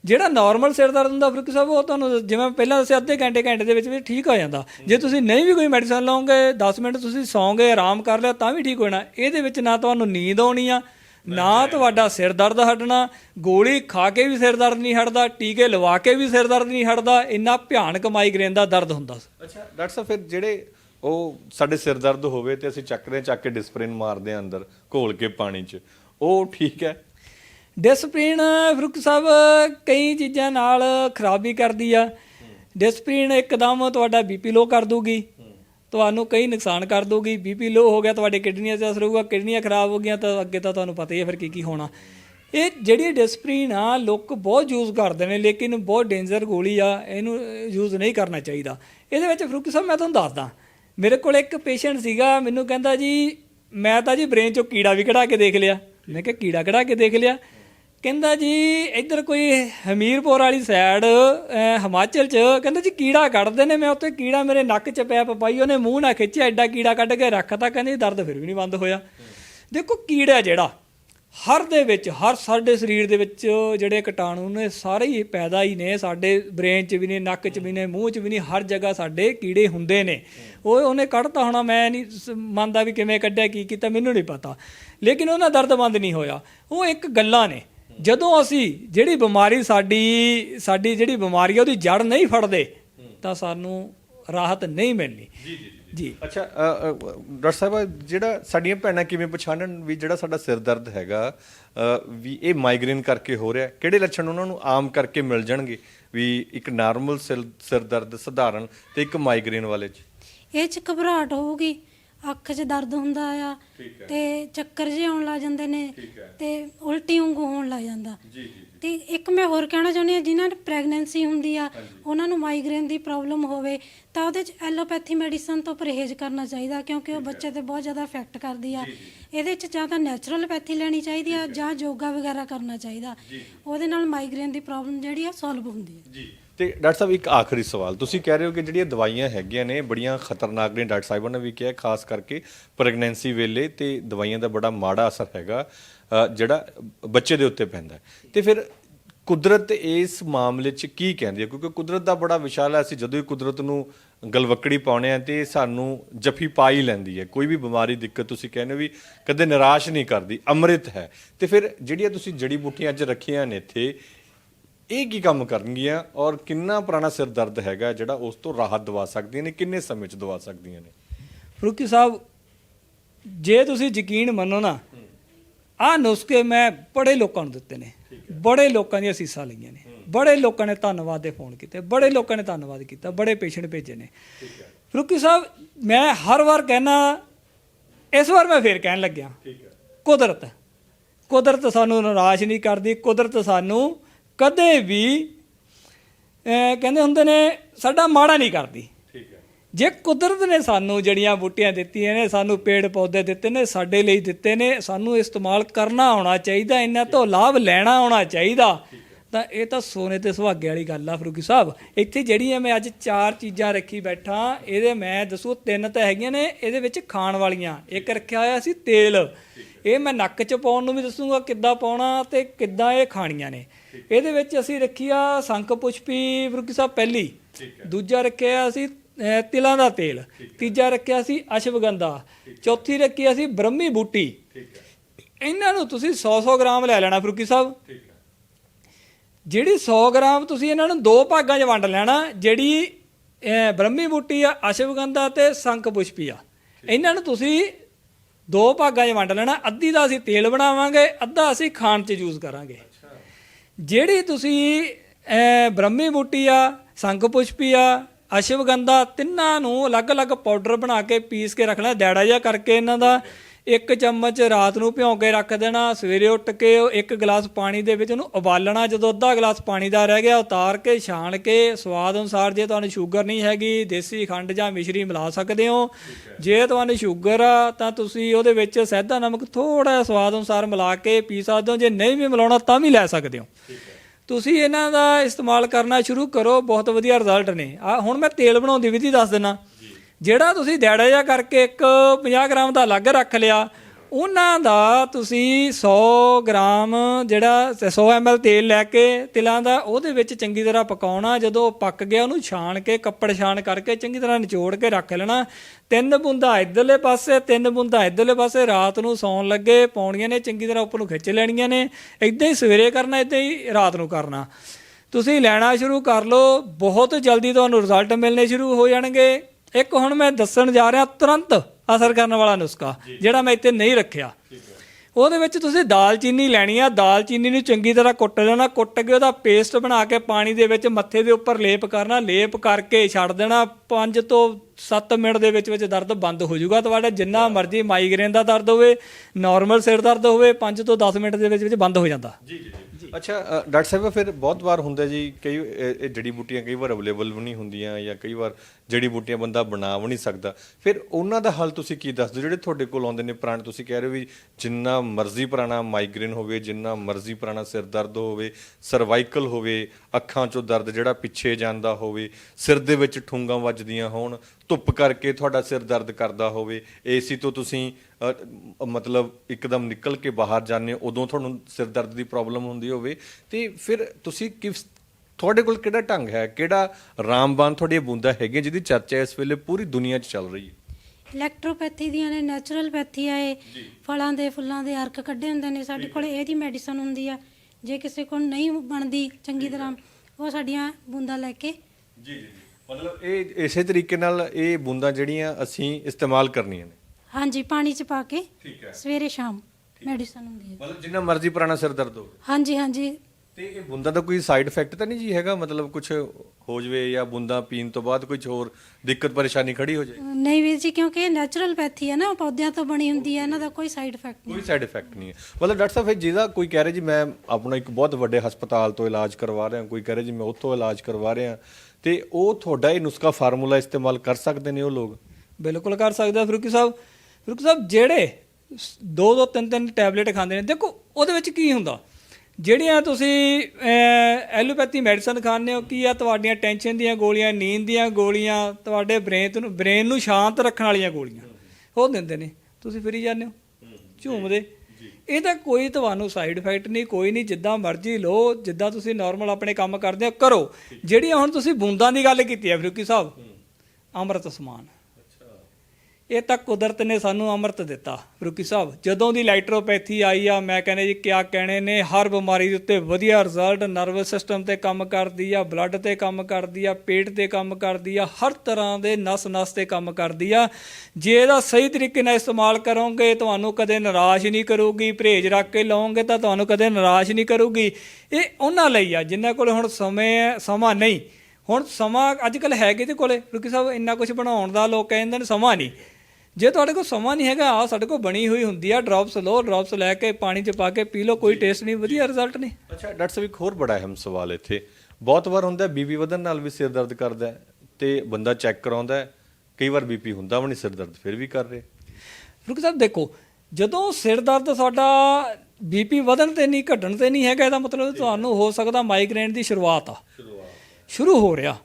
ਜਿਹੜਾ ਨਾਰਮਲ ਸਿਰ ਦਰਦ ਹੁੰਦਾ ਫਰੂਕੀ ਸਾਹਿਬ ਉਹ ਤੁਹਾਨੂੰ ਜਿਵੇਂ ਪਹਿਲਾਂ ਦੱਸਿਆ ਅੱਧੇ ਘੰਟੇ ਘੰਟੇ ਦੇ ਵਿੱਚ ਵੀ ਠੀਕ ਹੋ ਜਾਂਦਾ। ਜੇ ਤੁਸੀਂ ਨਹੀਂ ਵੀ ਕੋਈ ਮੈਡੀਸਨ ਲਓਗੇ 10 ਮਿੰਟ ਤੁਸੀਂ ਸੌਂਗੇ ਆਰਾਮ ਕਰ ਲਿਆ ਤਾਂ ਵੀ ਠੀਕ ਹੋ ਜਾਣਾ। ਇਹਦੇ ਵਿੱਚ ਨਾ ਤੁਹਾਨੂੰ ਨੀਂਦ ਆਉਣੀ ਆ ਨਾ ਤੁਹਾਡਾ ਸਿਰ ਦਰਦ ਹਟਣਾ ਗੋਲੀ ਖਾ ਕੇ ਵੀ ਸਿਰ ਦਰਦ ਨਹੀਂ ਹਟਦਾ ਟੀਕੇ ਲਵਾ ਕੇ ਵੀ ਸਿਰ ਦਰਦ ਨਹੀਂ ਹਟਦਾ ਇੰਨਾ ਭਿਆਨਕ ਮਾਈਗ੍ਰੇਨ ਦਾ ਦਰਦ ਹੁੰਦਾ। ਅੱਛਾ ਡਾਕਟਰ ਸਾਹਿਬ ਫਿਰ ਜਿਹੜੇ ਉਹ ਸਾਡੇ ਸਿਰ ਦਰਦ ਹੋਵੇ ਤੇ ਅਸੀਂ ਚੱਕਦੇ ਚੱਕ ਕੇ ਡਿਸਪਰਿਨ ਮਾਰਦੇ ਹਾਂ ਅੰਦਰ ਘੋਲ ਕੇ ਪਾਣੀ 'ਚ ਉਹ ਠੀਕ ਹੈ? ਡਿਸਪਲਿਨ ਫਰੂਕ ਸਾਹਿਬ ਕਈ ਚੀਜ਼ਾਂ ਨਾਲ ਖਰਾਬੀ ਕਰਦੀ ਆ। ਡਿਸਪਲਿਨ ਇੱਕਦਮ ਤੁਹਾਡਾ ਬੀਪੀ ਲੋ ਕਰ ਦੂਗੀ। ਤੁਹਾਨੂੰ ਕਈ ਨੁਕਸਾਨ ਕਰ ਦੂਗੀ। ਬੀਪੀ ਲੋ ਹੋ ਗਿਆ, ਤੁਹਾਡੇ ਕਿਡਨੀਆਂ 'ਤੇ ਅਸਰ ਹੋਊਗਾ, ਕਿਡਨੀਆਂ ਖਰਾਬ ਹੋ ਗਈਆਂ ਤਾਂ ਅੱਗੇ ਤਾਂ ਤੁਹਾਨੂੰ ਪਤਾ ਹੀ ਹੈ ਫਿਰ ਕੀ ਕੀ ਹੋਣਾ। ਇਹ ਜਿਹੜੀ ਡਿਸਪਲਿਨ ਆ, ਲੋਕ ਬਹੁਤ ਯੂਜ਼ ਕਰਦੇ ਨੇ, ਲੇਕਿਨ ਬਹੁਤ ਡੇਂਜਰ ਗੋਲੀ ਆ, ਇਹਨੂੰ ਯੂਜ਼ ਨਹੀਂ ਕਰਨਾ ਚਾਹੀਦਾ। ਇਹਦੇ ਵਿੱਚ ਫਰੂਕੀ ਸਾਹਿਬ ਮੈਂ ਤੁਹਾਨੂੰ ਦੱਸਦਾ। ਮੇਰੇ ਕੋਲ ਇੱਕ ਪੇਸ਼ੈਂਟ ਸੀਗਾ, ਮੈਨੂੰ ਕਹਿੰਦਾ ਜੀ, ਮੈਂ ਤਾਂ ਜੀ ਬ੍ਰੇਨ ਚੋਂ ਕੀੜਾ ਵੀ ਕਢਾ ਕੇ ਦੇਖ ਲਿਆ। ਮੈਂ ਕਿਹਾ, ਕੀੜਾ ਕਢਾ ਕੇ ਦੇਖ ਲਿਆ? ਕਹਿੰਦਾ ਜੀ, ਇੱਧਰ ਕੋਈ ਹਮੀਰਪੁਰ ਵਾਲੀ ਸਾਈਡ ਹਿਮਾਚਲ ਚ। ਕਹਿੰਦਾ ਜੀ, ਕੀੜਾ ਕੱਢਦੇ ਨੇ, ਮੈਂ ਉੱਥੇ ਕੀੜਾ ਮੇਰੇ ਨੱਕ ਚ ਪਿਆ, ਪਪਾਈ ਉਹਨੇ ਮੂੰਹ ਨਾ ਖਿੱਚਿਆ, ਐਡਾ ਕੀੜਾ ਕੱਢ ਕੇ ਰੱਖਤਾ ਕਹਿੰਦੇ ਦਰਦ ਫਿਰ ਵੀ ਨਹੀਂ ਬੰਦ ਹੋਇਆ। ਦੇਖੋ, ਕੀੜਾ ਜਿਹੜਾ, ਹਰ ਦੇ ਵਿੱਚ, ਹਰ ਸਾਡੇ ਸਰੀਰ ਦੇ ਵਿੱਚ ਜਿਹੜੇ ਕੀਟਾਣੂ ਨੇ, ਸਾਰੇ ਹੀ ਪੈਦਾ ਹੀ ਨੇ, ਸਾਡੇ ਬ੍ਰੇਨ 'ਚ ਵੀ ਨੇ, ਨੱਕ 'ਚ ਵੀ ਨੇ, ਮੂੰਹ 'ਚ ਵੀ ਨਹੀਂ ਹਰ ਜਗ੍ਹਾ ਸਾਡੇ ਕੀੜੇ ਹੁੰਦੇ ਨੇ। ਉਹ ਉਹਨੇ ਕੱਢਤਾ ਹੋਣਾ, ਮੈਂ ਨਹੀਂ ਸ- ਮੰਨਦਾ ਵੀ ਕਿਵੇਂ ਕੱਢਿਆ, ਕੀ ਕੀਤਾ, ਮੈਨੂੰ ਨਹੀਂ ਪਤਾ। ਲੇਕਿਨ ਉਹਨਾਂ ਦਰਦ ਬੰਦ ਨਹੀਂ ਹੋਇਆ। ਉਹ ਇੱਕ ਗੱਲਾਂ ਨੇ। ਜਦੋਂ ਅਸੀਂ ਜਿਹੜੀ ਬਿਮਾਰੀ ਸਾਡੀ ਸਾਡੀ ਜਿਹੜੀ ਬਿਮਾਰੀ ਆ ਉਹਦੀ ਜੜ ਨਹੀਂ ਫੜਦੇ ਤਾਂ ਸਾਨੂੰ ਰਾਹਤ ਨਹੀਂ ਮਿਲਣੀ। ਜੀ ਜੀ ਜੀ। ਅੱਛਾ ਡਾਕਟਰ ਸਾਹਿਬ ਜਿਹੜਾ ਸਾਡੀਆਂ ਭੈਣਾਂ ਕਿਵੇਂ ਪਛਾਣਨ ਵੀ ਜਿਹੜਾ ਸਾਡਾ ਸਿਰ ਦਰਦ ਹੈਗਾ ਵੀ ਇਹ ਮਾਈਗ੍ਰੇਨ ਕਰਕੇ ਹੋ ਰਿਹਾ ਕਿਹੜੇ ਲੱਛਣ ਉਹਨਾਂ ਨੂੰ ਆਮ ਕਰਕੇ ਮਿਲ ਜਾਣਗੇ? ਵੀ ਇੱਕ ਨਾਰਮਲ ਸਿਰ ਦਰਦ ਸਧਾਰਨ ਤੇ ਇੱਕ ਮਾਈਗ੍ਰੇਨ ਵਾਲੇ ਚ। ਇਹ ਚ ਘਬਰਾਹਟ ਹੋਊਗੀ। ਅੱਖ 'ਚ ਦਰਦ ਹੁੰਦਾ ਆ ਤੇ ਚੱਕਰ ਜਿਹੇ ਆਉਣ ਲੱਗ ਜਾਂਦੇ ਨੇ ਤੇ ਉਲਟੀ ਵਾਂਗੂ ਹੋਣ ਲੱਗ ਜਾਂਦਾ। ਤੇ ਇੱਕ ਮੈਂ ਹੋਰ ਕਹਿਣਾ ਚਾਹੁੰਦੀ ਹਾਂ ਜਿਨ੍ਹਾਂ ਨੂੰ ਪ੍ਰੈਗਨੈਂਸੀ ਹੁੰਦੀ ਆ ਉਹਨਾਂ ਨੂੰ ਮਾਈਗ੍ਰੇਨ ਦੀ ਪ੍ਰੋਬਲਮ ਹੋਵੇ ਤਾਂ ਉਹਦੇ ਚ ਐਲੋਪੈਥੀ ਮੈਡੀਸਨ ਤੋਂ ਪਰਹੇਜ਼ ਕਰਨਾ ਚਾਹੀਦਾ ਕਿਉਂਕਿ ਉਹ ਬੱਚੇ ਤੇ ਬਹੁਤ ਜ਼ਿਆਦਾ ਇਫੈਕਟ ਕਰਦੀ ਆ। ਇਹਦੇ ਚ ਜਾਂ ਤਾਂ ਨੈਚੁਰਲ ਪੈਥੀ ਲੈਣੀ ਚਾਹੀਦੀ ਆ ਜਾਂ ਯੋਗਾ ਵਗੈਰਾ ਕਰਨਾ ਚਾਹੀਦਾ। ਉਹਦੇ ਨਾਲ ਮਾਈਗ੍ਰੇਨ ਦੀ ਪ੍ਰੋਬਲਮ ਜਿਹੜੀ ਆ ਸੋਲਵ ਹੁੰਦੀ ਹੈ ਜੀ। ਤੇ ਡਾਕਟਰ ਸਾਹਿਬ, ਇੱਕ ਆਖਰੀ ਸਵਾਲ। ਤੁਸੀਂ ਕਹਿ ਰਹੇ ਹੋ ਕਿ ਜਿਹੜੀਆਂ ਦਵਾਈਆਂ ਹੈਗੀਆਂ ਨੇ, ਬੜੀਆਂ ਖਤਰਨਾਕ ਨੇ, ਡਾਕਟਰ ਸਾਹਿਬਾਂ ਨੇ ਵੀ ਕਿਹਾ, ਖਾਸ ਕਰਕੇ ਪ੍ਰੈਗਨੈਂਸੀ ਵੇਲੇ ਤੇ ਦਵਾਈਆਂ ਦਾ ਬੜਾ ਮਾੜਾ ਅਸਰ ਹੈਗਾ ਜਿਹੜਾ ਬੱਚੇ ਦੇ ਉੱਤੇ ਪੈਂਦਾ ਹੈ। ਤੇ ਫਿਰ ਕੁਦਰਤ ਇਸ ਮਾਮਲੇ 'ਚ ਕੀ ਕਹਿੰਦੀ ਹੈ? ਕਿਉਂਕਿ ਕੁਦਰਤ ਦਾ ਬੜਾ ਵਿਸ਼ਾਲ ਹੈ, ਅਸੀਂ ਜਦੋਂ ਹੀ ਕੁਦਰਤ ਨੂੰ ਗਲਵੱਕੜੀ ਪਾਉਣੇ ਆ ਤੇ ਸਾਨੂੰ ਜੱਫੀ ਪਾ ਹੀ ਲੈਂਦੀ ਹੈ। ਕੋਈ ਵੀ ਬਿਮਾਰੀ, ਦਿੱਕਤ ਤੁਸੀਂ ਕਹਿੰਦੇ ਹੋ ਵੀ ਕਦੇ ਨਿਰਾਸ਼ ਨਹੀਂ ਕਰਦੀ, ਅੰਮ੍ਰਿਤ ਹੈ। ਤੇ ਫਿਰ ਜਿਹੜੀਆਂ ਤੁਸੀਂ ਜੜੀ ਬੂਟੀਆਂ ਅੱਜ ਰੱਖੀਆਂ ਨੇ ਇੱਥੇ ਇਹ ਕੀ ਕੰਮ ਕਰਨਗੀਆਂ ਔਰ ਕਿੰਨਾ ਪੁਰਾਣਾ ਸਿਰ ਦਰਦ ਹੈਗਾ ਜਿਹੜਾ ਉਸ ਤੋਂ ਰਾਹਤ ਦਵਾ ਸਕਦੀਆਂ ਨੇ ਕਿੰਨੇ ਸਮੇਂ 'ਚ ਦਵਾ ਸਕਦੀਆਂ ਨੇ? ਫਰੂਕੀ ਸਾਹਿਬ ਜੇ ਤੁਸੀਂ ਯਕੀਨ ਮੰਨੋ ਨਾ ਆਹ ਨੁਸਖੇ ਮੈਂ ਬੜੇ ਲੋਕਾਂ ਨੂੰ ਦਿੱਤੇ ਨੇ। ਬੜੇ ਲੋਕਾਂ ਦੀਆਂ ਸੀਸਾਂ ਲਈਆਂ ਨੇ। ਬੜੇ ਲੋਕਾਂ ਨੇ ਧੰਨਵਾਦ ਦੇ ਫੋਨ ਕੀਤੇ ਬੜੇ ਲੋਕਾਂ ਨੇ ਧੰਨਵਾਦ ਕੀਤਾ ਬੜੇ ਪੇਸ਼ੈਂਟ ਭੇਜੇ ਨੇ। ਫਰੂਕੀ ਸਾਹਿਬ ਮੈਂ ਹਰ ਵਾਰ ਕਹਿਣਾ ਇਸ ਵਾਰ ਮੈਂ ਫੇਰ ਕਹਿਣ ਲੱਗਿਆ ਕੁਦਰਤ। ਕੁਦਰਤ ਸਾਨੂੰ ਨਿਰਾਸ਼ ਨਹੀਂ ਕਰਦੀ ਕੁਦਰਤ ਸਾਨੂੰ ਕਦੇ ਵੀ ਕਹਿੰਦੇ ਹੁੰਦੇ ਨੇ ਸਾਡਾ ਮਾੜਾ ਨਹੀਂ ਕਰਦੀ। ਜੇ ਕੁਦਰਤ ਨੇ ਸਾਨੂੰ ਜੜੀਆਂ ਬੂਟੀਆਂ ਦਿੱਤੀਆਂ ਨੇ ਸਾਨੂੰ ਪੇੜ ਪੌਦੇ ਦਿੱਤੇ ਨੇ ਸਾਡੇ ਲਈ ਦਿੱਤੇ ਨੇ ਸਾਨੂੰ ਇਸਤੇਮਾਲ ਕਰਨਾ ਆਉਣਾ ਚਾਹੀਦਾ ਇਹਨਾਂ ਤੋਂ ਲਾਭ ਲੈਣਾ ਆਉਣਾ ਚਾਹੀਦਾ ਤਾਂ ਇਹ ਤਾਂ ਸੋਨੇ ਤੇ ਸੁਹਾਗੇ ਵਾਲੀ ਗੱਲ ਆ ਫਰੂਕੀ ਸਾਹਿਬ। ਇੱਥੇ ਜਿਹੜੀਆਂ ਮੈਂ ਅੱਜ ਚਾਰ ਚੀਜ਼ਾਂ ਰੱਖੀ ਬੈਠਾ ਇਹਦੇ ਮੈਂ ਦੱਸੂ ਤਿੰਨ ਤਾਂ ਹੈਗੀਆਂ ਨੇ ਇਹਦੇ ਵਿੱਚ ਖਾਣ ਵਾਲੀਆਂ। ਇੱਕ ਰੱਖਿਆ ਹੋਇਆ ਸੀ ਤੇਲ। ਇਹ ਮੈਂ ਨੱਕ 'ਚ ਪਾਉਣ ਨੂੰ ਵੀ ਦੱਸੂਗਾ ਕਿੱਦਾਂ ਪਾਉਣਾ ਤੇ ਕਿੱਦਾਂ ਇਹ ਖਾਣੀਆਂ ਨੇ। ਇਹਦੇ ਵਿੱਚ ਅਸੀਂ ਰੱਖੀ ਆ ਸੰਖ ਪੁਸ਼ਪੀ ਫਰੂਕੀ ਸਾਹਿਬ ਪਹਿਲੀ। ਦੂਜਾ ਰੱਖਿਆ ਅਸੀਂ ਤਿਲਾਂ ਦਾ ਤੇਲ। ਤੀਜਾ ਰੱਖਿਆ ਸੀ ਅਸ਼ਵਗੰਧਾ। ਚੌਥੀ ਰੱਖੀ ਅਸੀਂ ਬ੍ਰਹਮੀ ਬੂਟੀ। ਇਹਨਾਂ ਨੂੰ ਤੁਸੀਂ 100-100 ਗ੍ਰਾਮ ਲੈ ਲੈਣਾ ਫਰੂਕੀ ਸਾਹਿਬ। ਜਿਹੜੀ 100 ਗ੍ਰਾਮ ਤੁਸੀਂ ਇਹਨਾਂ ਨੂੰ ਦੋ ਭਾਗਾਂ 'ਚ ਵੰਡ ਲੈਣਾ ਜਿਹੜੀ ਬ੍ਰਹਮੀ ਬੂਟੀ ਆ ਅਸ਼ਵਗੰਧਾ ਤੇ ਸੰਖ ਪੁਸ਼ਪੀ ਆ। ਇਹਨਾਂ ਨੂੰ ਤੁਸੀਂ ਦੋ ਭਾਗਾਂ 'ਚ ਵੰਡ ਲੈਣਾ। ਅੱਧੀ ਦਾ ਅਸੀਂ ਤੇਲ ਬਣਾਵਾਂਗੇ ਅੱਧਾ ਅਸੀਂ ਖਾਣ 'ਚ ਯੂਜ਼ ਕਰਾਂਗੇ। ਜਿਹੜੀ ਤੁਸੀਂ ਬ੍ਰਹਮੀ ਬੂਟੀ ਆ ਸੰਖ ਪੁਸ਼ਪੀ ਆ, ਅਸ਼ਵਗੰਧਾ, ਤਿੰਨਾਂ ਨੂੰ ਅਲੱਗ-ਅਲੱਗ ਪਾਊਡਰ ਬਣਾ ਕੇ ਪੀਸ ਕੇ ਰੱਖਣਾ, ਡੈੜਾ ਜਿਹਾ ਕਰਕੇ ਇਹਨਾਂ ਦਾ। ਇੱਕ ਚਮਚ ਰਾਤ ਨੂੰ ਭਿਉਂ ਕੇ ਰੱਖ ਦੇਣਾ, ਸਵੇਰੇ ਉੱਠ ਕੇ ਉਹ ਇੱਕ ਗਲਾਸ ਪਾਣੀ ਦੇ ਵਿੱਚ ਉਹਨੂੰ ਉਬਾਲਣਾ, ਜਦੋਂ ਅੱਧਾ ਗਲਾਸ ਪਾਣੀ ਦਾ ਰਹਿ ਗਿਆ, ਉਤਾਰ ਕੇ, ਛਾਣ ਕੇ, ਸਵਾਦ ਅਨੁਸਾਰ ਜੇ ਤੁਹਾਨੂੰ ਸ਼ੂਗਰ ਨਹੀਂ ਹੈਗੀ, ਦੇਸੀ ਖੰਡ ਜਾਂ ਮਿਸ਼ਰੀ ਮਿਲਾ ਸਕਦੇ ਹੋ। ਜੇ ਤੁਹਾਨੂੰ ਸ਼ੂਗਰ ਆ, ਤਾਂ ਤੁਸੀਂ ਉਹਦੇ ਵਿੱਚ ਸਹਿਦਾ ਨਮਕ ਥੋੜਾ ਜਿਹਾ ਸਵਾਦ ਅਨੁਸਾਰ ਮਿਲਾ ਕੇ ਪੀ ਸਕਦੇ ਹੋ। ਜੇ ਨਹੀਂ ਵੀ ਮਿਲਾਉਣਾ, ਤਾਂ ਵੀ ਲੈ ਸਕਦੇ ਹੋ। ਤੁਸੀਂ ਇਹਨਾਂ ਦਾ ਇਸਤੇਮਾਲ ਕਰਨਾ ਸ਼ੁਰੂ ਕਰੋ, ਬਹੁਤ ਵਧੀਆ ਰਿਜ਼ਲਟ ਨੇ। ਆ ਹੁਣ ਮੈਂ ਤੇਲ ਬਣਾਉਣ ਦੀ ਵਿਧੀ ਦੱਸ ਦਿੰਨਾ। ਜਿਹੜਾ ਤੁਸੀਂ ਡੈੜਾ ਜਿਹਾ ਕਰਕੇ ਇੱਕ 50 ਗ੍ਰਾਮ ਦਾ ਅਲੱਗ ਰੱਖ ਲਿਆ, ਉਹਨਾਂ ਦਾ ਤੁਸੀਂ 100 ਗ੍ਰਾਮ ਜਿਹੜਾ 100 ml ਤੇਲ ਲੈ ਕੇ ਤਿਲਾਂ ਦਾ ਉਹਦੇ ਵਿੱਚ ਚੰਗੀ ਤਰ੍ਹਾਂ ਪਕਾਉਣਾ, ਜਦੋਂ ਪੱਕ ਗਿਆ ਉਹਨੂੰ ਛਾਣ ਕੇ, ਕੱਪੜ ਛਾਣ ਕਰਕੇ ਚੰਗੀ ਤਰ੍ਹਾਂ ਨਿਚੋੜ ਕੇ ਰੱਖ ਲੈਣਾ। ਤਿੰਨ ਬੂੰਦਾਂ ਇਧਰਲੇ ਪਾਸੇ, ਤਿੰਨ ਬੂੰਦਾਂ ਇਧਰਲੇ ਪਾਸੇ, ਰਾਤ ਨੂੰ ਸੌਣ ਲੱਗੇ ਪਾਉਣੀਆਂ ਨੇ ਚੰਗੀ ਤਰ੍ਹਾਂ ਉੱਪਰ ਨੂੰ ਖਿੱਚ ਲੈਣੀਆਂ ਨੇ ਇਦਾਂ ਹੀ ਸਵੇਰੇ ਕਰਨਾ ਇਦਾਂ ਹੀ ਰਾਤ ਨੂੰ ਕਰਨਾ। ਤੁਸੀਂ ਲੈਣਾ ਸ਼ੁਰੂ ਕਰ ਲਓ, ਬਹੁਤ ਜਲਦੀ ਤੁਹਾਨੂੰ ਰਿਜ਼ਲਟ ਮਿਲਣੇ ਸ਼ੁਰੂ ਹੋ ਜਾਣਗੇ। ਇੱਕ ਹੁਣ ਮੈਂ ਦੱਸਣ ਜਾ ਰਿਹਾ ਤੁਰੰਤ ਅਸਰ ਕਰਨ ਵਾਲਾ ਨੁਸਖਾ ਜਿਹੜਾ ਮੈਂ ਇੱਥੇ ਨਹੀਂ ਰੱਖਿਆ। ਉਹਦੇ ਵਿੱਚ ਤੁਸੀਂ ਦਾਲਚੀਨੀ ਲੈਣੀ ਆ ਦਾਲਚੀਨੀ ਨੂੰ ਚੰਗੀ ਤਰ੍ਹਾਂ ਕੁੱਟ ਲੈਣਾ ਕੁੱਟ ਕੇ ਉਹਦਾ ਪੇਸਟ ਬਣਾ ਕੇ ਪਾਣੀ ਦੇ ਵਿੱਚ ਮੱਥੇ ਦੇ ਉੱਪਰ ਲੇਪ ਕਰਨਾ ਲੇਪ ਕਰਕੇ ਛੱਡ ਦੇਣਾ 5 ਤੋਂ 7 ਮਿੰਟ ਦੇ ਵਿੱਚ ਵਿੱਚ ਦਰਦ ਬੰਦ ਹੋ ਜਾਊਗਾ ਤੁਹਾਡਾ। ਜਿੰਨਾ ਮਰਜ਼ੀ ਮਾਈਗ੍ਰੇਨ ਦਾ ਦਰਦ ਹੋਵੇ ਨਾਰਮਲ ਸਿਰ ਦਰਦ ਹੋਵੇ 5 ਤੋਂ 10 ਮਿੰਟ ਦੇ ਵਿੱਚ ਵਿੱਚ ਬੰਦ ਹੋ ਜਾਂਦਾ। ਜੀ ਜੀ ਅੱਛਾ ਡਾਕਟਰ ਸਾਹਿਬ, ਫਿਰ ਬਹੁਤ ਵਾਰ ਹੁੰਦਾ ਜੀ, ਕਈ, ਇਹ ਜੜੀ ਬੂਟੀਆਂ ਕਈ ਵਾਰ ਅਵੇਲੇਬਲ ਵੀ ਨਹੀਂ ਹੁੰਦੀਆਂ ਜਾਂ ਕਈ ਵਾਰ ਜੜੀ ਬੂਟੀਆਂ ਬੰਦਾ ਬਣਾ ਵੀ ਨਹੀਂ ਸਕਦਾ। ਫਿਰ ਉਹਨਾਂ ਦਾ ਹੱਲ ਤੁਸੀਂ ਕੀ ਦੱਸਦੇ ਹੋ? ਜਿਹੜੇ ਤੁਹਾਡੇ ਕੋਲ ਆਉਂਦੇ ਨੇ ਪੁਰਾਣੇ, ਤੁਸੀਂ ਕਹਿ ਰਹੇ ਹੋ ਵੀ ਜਿੰਨਾ ਮਰਜ਼ੀ ਪੁਰਾਣਾ ਮਾਈਗ੍ਰੇਨ ਹੋਵੇ, ਜਿੰਨਾ ਮਰਜ਼ੀ ਪੁਰਾਣਾ ਸਿਰ ਦਰਦ ਹੋਵੇ ਸਰਵਾਈਕਲ ਹੋਵੇ, ਅੱਖਾਂ 'ਚੋਂ ਦਰਦ ਜਿਹੜਾ ਪਿੱਛੇ ਜਾਂਦਾ ਹੋਵੇ, ਸਿਰ ਦੇ ਵਿੱਚ ਠੁੰਗਾਂ ਵੱਜਦੀਆਂ ਹੋਣ ਧੁੱਪ ਕਰਕੇ ਤੁਹਾਡਾ ਸਿਰ ਦਰਦ ਕਰਦਾ ਹੋਵੇ ਏਸੀ ਤੋਂ ਤੁਸੀਂ ਅ, ਮਤਲਬ ਇੱਕਦਮ ਨਿਕਲ ਕੇ ਬਾਹਰ ਜਾਂਦੇ ਹੋ ਉਦੋਂ ਤੁਹਾਨੂੰ ਸਿਰ ਦਰਦ ਦੀ ਪ੍ਰੋਬਲਮ ਹੁੰਦੀ ਹੋਵੇ। ਤੇ ਫਿਰ ਤੁਸੀਂ ਕਿਸ ਤੁਹਾਡੇ ਕੋਲ ਕਿਹੜਾ ਢੰਗ ਹੈ? ਕਿਹੜਾ ਰਾਮਬਾਨ ਤੁਹਾਡੀਆਂ ਬੂੰਦਾਂ ਹੈਗੀਆਂ ਜਿਹਦੀ ਚਰਚਾ ਇਸ ਵੇਲੇ ਪੂਰੀ ਦੁਨੀਆ 'ਚ ਚੱਲ ਰਹੀ ਹੈ? ਇਲੈਕਟ੍ਰੋਪੈਥੀ ਦੀਆਂ ਨੇ ਨੈਚੁਰਲ ਪੈਥੀ ਆ ਇਹ। ਫਲਾਂ ਦੇ ਫੁੱਲਾਂ ਦੇ ਅਰਕ ਕੱਢੇ ਹੁੰਦੇ ਨੇ ਸਾਡੇ ਕੋਲ ਇਹਦੀ ਮੈਡੀਸਨ ਹੁੰਦੀ ਆ। ਜੇ ਕਿਸੇ ਕੋਲ ਨਹੀਂ ਬਣਦੀ ਚੰਗੀ ਤਰ੍ਹਾਂ ਉਹ ਸਾਡੀਆਂ ਬੂੰਦਾਂ ਲੈ ਕੇ ਜੀ ਜੀ। ਮਤਲਬ ਇਹ ਇਸੇ ਤਰੀਕੇ ਨਾਲ ਇਹ ਬੂੰਦਾਂ ਜਿਹੜੀਆਂ ਅਸੀਂ ਇਸਤੇਮਾਲ ਕਰਨੀਆਂ ਨੇ। ਹਾਂਜੀ ਪਾਣੀ ਚ ਪਾ ਕੇ ਠੀਕ ਹੈ। ਸਵੇਰੇ ਸ਼ਾਮ ਮੈਡੀਸਨ ਹੁੰਦੀ ਹੈ। ਮਤਲਬ ਜਿੰਨਾ ਮਰਜ਼ੀ ਪੁਰਾਣਾ ਸਿਰ ਦਰਦ ਹੋਵੇ। ਹਾਂਜੀ ਹਾਂਜੀ। ਤੇ ਇਹ ਬੂੰਦਾਂ ਦਾ ਕੋਈ ਸਾਈਡ ਇਫੈਕਟ ਤਾਂ ਨਹੀਂ ਜੀ ਹੈਗਾ? ਮਤਲਬ ਕੁਝ ਹੋ ਜਵੇ ਜਾਂ ਬੂੰਦਾਂ ਪੀਣ ਤੋਂ ਬਾਅਦ ਕੁਝ ਹੋਰ ਦਿੱਕਤ ਪਰੇਸ਼ਾਨੀ ਖੜੀ ਹੋ ਜਾਏ? ਨਹੀਂ ਵੀਰ ਜੀ ਕਿਉਂਕਿ ਇਹ ਨੈਚੁਰਲ ਪੈਥੀ ਹੈ ਨਾ ਪੌਦਿਆਂ ਤੋਂ ਬਣੀ ਹੁੰਦੀ ਹੈ ਇਹਨਾਂ ਦਾ ਕੋਈ ਸਾਈਡ ਇਫੈਕਟ ਨਹੀਂ। ਕੋਈ ਸਾਈਡ ਇਫੈਕਟ ਨਹੀਂ ਹੈ। ਮਤਲਬ ਡਾਕਟਰ ਸਾਹਿਬ ਜਿਹਦਾ ਕੋਈ ਕਹਿ ਰਿਹਾ ਜੀ ਮੈਂ ਆਪਣਾ ਇੱਕ ਬਹੁਤ ਵੱਡੇ ਹਸਪਤਾਲ ਤੋਂ ਇਲਾਜ ਕਰਵਾ ਰਿਹਾ ਕੋਈ ਕਹਿ ਰਿਹਾ ਜੀ ਮੈਂ ਉੱਥੋਂ ਇਲਾਜ ਕਰਵਾ ਰਿਹਾ। ਤੇ ਉਹ ਤੁਹਾਡਾ ਇਹ ਨੁਸਖਾ ਫਾਰਮੂਲਾ ਇਸਤੇਮਾਲ ਕਰ ਸਕਦੇ ਨੇ ਉਹ ਲੋਕ। ਬਿਲਕੁਲ ਕਰ ਸਕਦਾ ਫਰੂਕੀ ਸਾਹਿਬ। ਫਰੂਕੀ ਸਾਹਿਬ, ਜਿਹੜੇ ਦੋ ਦੋ ਤਿੰਨ ਤਿੰਨ ਟੈਬਲੇਟ ਖਾਂਦੇ ਨੇ, ਦੇਖੋ ਉਹਦੇ ਵਿੱਚ ਕੀ ਹੁੰਦਾ? ਜਿਹੜੀਆਂ ਤੁਸੀਂ ਐਲੋਪੈਥੀ ਮੈਡੀਸਨ ਖਾਂਦੇ ਹੋ, ਕੀ ਆ ਤੁਹਾਡੀਆਂ ਟੈਨਸ਼ਨ ਦੀਆਂ ਗੋਲੀਆਂ, ਨੀਂਦ ਦੀਆਂ ਗੋਲੀਆਂ, ਤੁਹਾਡੇ ਬ੍ਰੇਨ ਨੂੰ ਬ੍ਰੇਨ ਨੂੰ ਸ਼ਾਂਤ ਰੱਖਣ ਵਾਲੀਆਂ ਗੋਲੀਆਂ, ਉਹ ਦਿੰਦੇ ਨੇ। ਤੁਸੀਂ ਫਿਰੀ ਜਾਂਦੇ ਹੋ? ਝੂਮਦੇ। ਇਹਦਾ ਕੋਈ ਤੁਹਾਨੂੰ ਸਾਈਡ ਇਫੈਕਟ ਨਹੀਂ ਕੋਈ ਨਹੀਂ ਜਿੱਦਾਂ ਮਰਜ਼ੀ ਲਓ ਜਿੱਦਾਂ ਤੁਸੀਂ ਨਾਰਮਲ ਆਪਣੇ ਕੰਮ ਕਰਦੇ ਹੋ ਕਰੋ। ਜਿਹੜੀਆਂ ਹੁਣ ਤੁਸੀਂ ਬੂੰਦਾਂ ਦੀ ਗੱਲ ਕੀਤੀ ਹੈ ਫਰੂਕੀ ਸਾਹਿਬ ਅੰਮ੍ਰਿਤ ਸਮਾਨ। ਇਹ ਤਾਂ ਕੁਦਰਤ ਨੇ ਸਾਨੂੰ ਅੰਮ੍ਰਿਤ ਦਿੱਤਾ ਫਰੂਕੀ ਸਾਹਿਬ। ਜਦੋਂ ਦੀ ਲਾਈਟਰੋਪੈਥੀ ਆਈ ਆ, ਮੈਂ ਕਹਿੰਦਾ ਜੀ, ਕਿਆ ਕਹਿਣੇ ਨੇ? ਹਰ ਬਿਮਾਰੀ ਦੇ ਉੱਤੇ ਵਧੀਆ ਰਿਜ਼ਲਟ ਨਰਵਸ ਸਿਸਟਮ ਤੇ ਕੰਮ ਕਰਦੀ ਆ ਬਲੱਡ ਤੇ ਕੰਮ ਕਰਦੀ ਆ, ਪੇਟ ਤੇ ਕੰਮ ਕਰਦੀ ਆ, ਹਰ ਤਰ੍ਹਾਂ ਦੇ ਨਸ ਨਸ ਤੇ ਕੰਮ ਕਰਦੀ ਆ। ਜੇ ਇਹਦਾ ਸਹੀ ਤਰੀਕੇ ਨਾਲ ਇਸਤੇਮਾਲ ਕਰੋਗੇ, ਤੁਹਾਨੂੰ ਕਦੇ ਨਿਰਾਸ਼ ਨਹੀਂ ਕਰੂਗੀ, ਪਰਹੇਜ ਰੱਖ ਕੇ ਲਓਗੇ ਤਾਂ ਤੁਹਾਨੂੰ ਕਦੇ ਨਿਰਾਸ਼ ਨਹੀਂ ਕਰੂਗੀ। ਇਹ ਉਹਨਾਂ ਲਈ ਆ, ਜਿਨ੍ਹਾਂ ਕੋਲ ਹੁਣ ਸਮੇਂ ਸਮਾਂ ਨਹੀਂ। ਹੁਣ ਸਮਾਂ ਅੱਜ ਕੱਲ ਹੈ ਕਿਹਦੇ ਕੋਲੇ, ਰੁਕੀ ਸਾਹਿਬ, ਇੰਨਾ ਕੁਝ ਬਣਾਉਣ ਦਾ ਲੋਕ ਕਹਿੰਦੇ ਨੇ, ਸਮਾਂ ਨਹੀਂ। ਜੇ ਤੁਹਾਡੇ ਕੋਲ ਸਮਾਂ ਨਹੀਂ ਹੈਗਾ ਆ ਸਾਡੇ ਕੋਲ ਬਣੀ ਹੋਈ ਹੁੰਦੀ ਆ ਡ੍ਰੌਪਸ ਲਓ ਡ੍ਰੌਪਸ ਲੈ ਕੇ ਪਾਣੀ 'ਚ ਪਾ ਕੇ ਪੀ ਲਓ ਕੋਈ ਟੇਸਟ ਨਹੀਂ ਵਧੀਆ ਰਿਜ਼ਲਟ ਨੇ ਅੱਛਾ ਡਾਕਟਰ ਸਾਹਿਬ ਇੱਕ ਹੋਰ ਬੜਾ ਅਹਿਮ ਸਵਾਲ ਇੱਥੇ। ਬਹੁਤ ਵਾਰ ਹੁੰਦਾ ਬੀਪੀ ਵਧਣ ਨਾਲ ਵੀ ਸਿਰ ਦਰਦ ਕਰਦਾ ਤੇ ਬੰਦਾ ਚੈੱਕ ਕਰਾਉਂਦਾ ਕਈ ਵਾਰ ਬੀਪੀ ਹੁੰਦਾ ਵੀ ਨਹੀਂ ਸਿਰ ਦਰਦ ਫਿਰ ਵੀ ਕਰ ਰਿਹਾ ਫਰੂਕ ਸਾਹਿਬ ਦੇਖੋ ਜਦੋਂ ਸਿਰ ਦਰਦ ਸਾਡਾ ਬੀਪੀ ਵਧਣ ਤੇ ਨਹੀਂ ਘਟਣ ਤੇ ਨਹੀਂ ਹੈਗਾ ਇਹਦਾ ਮਤਲਬ ਤੁਹਾਨੂੰ ਹੋ ਸਕਦਾ ਮਾਈਗ੍ਰੇਨ ਦੀ ਸ਼ੁਰੂਆਤ ਆ। ਸ਼ੁਰੂ ਹੋ ਰਿਹਾ।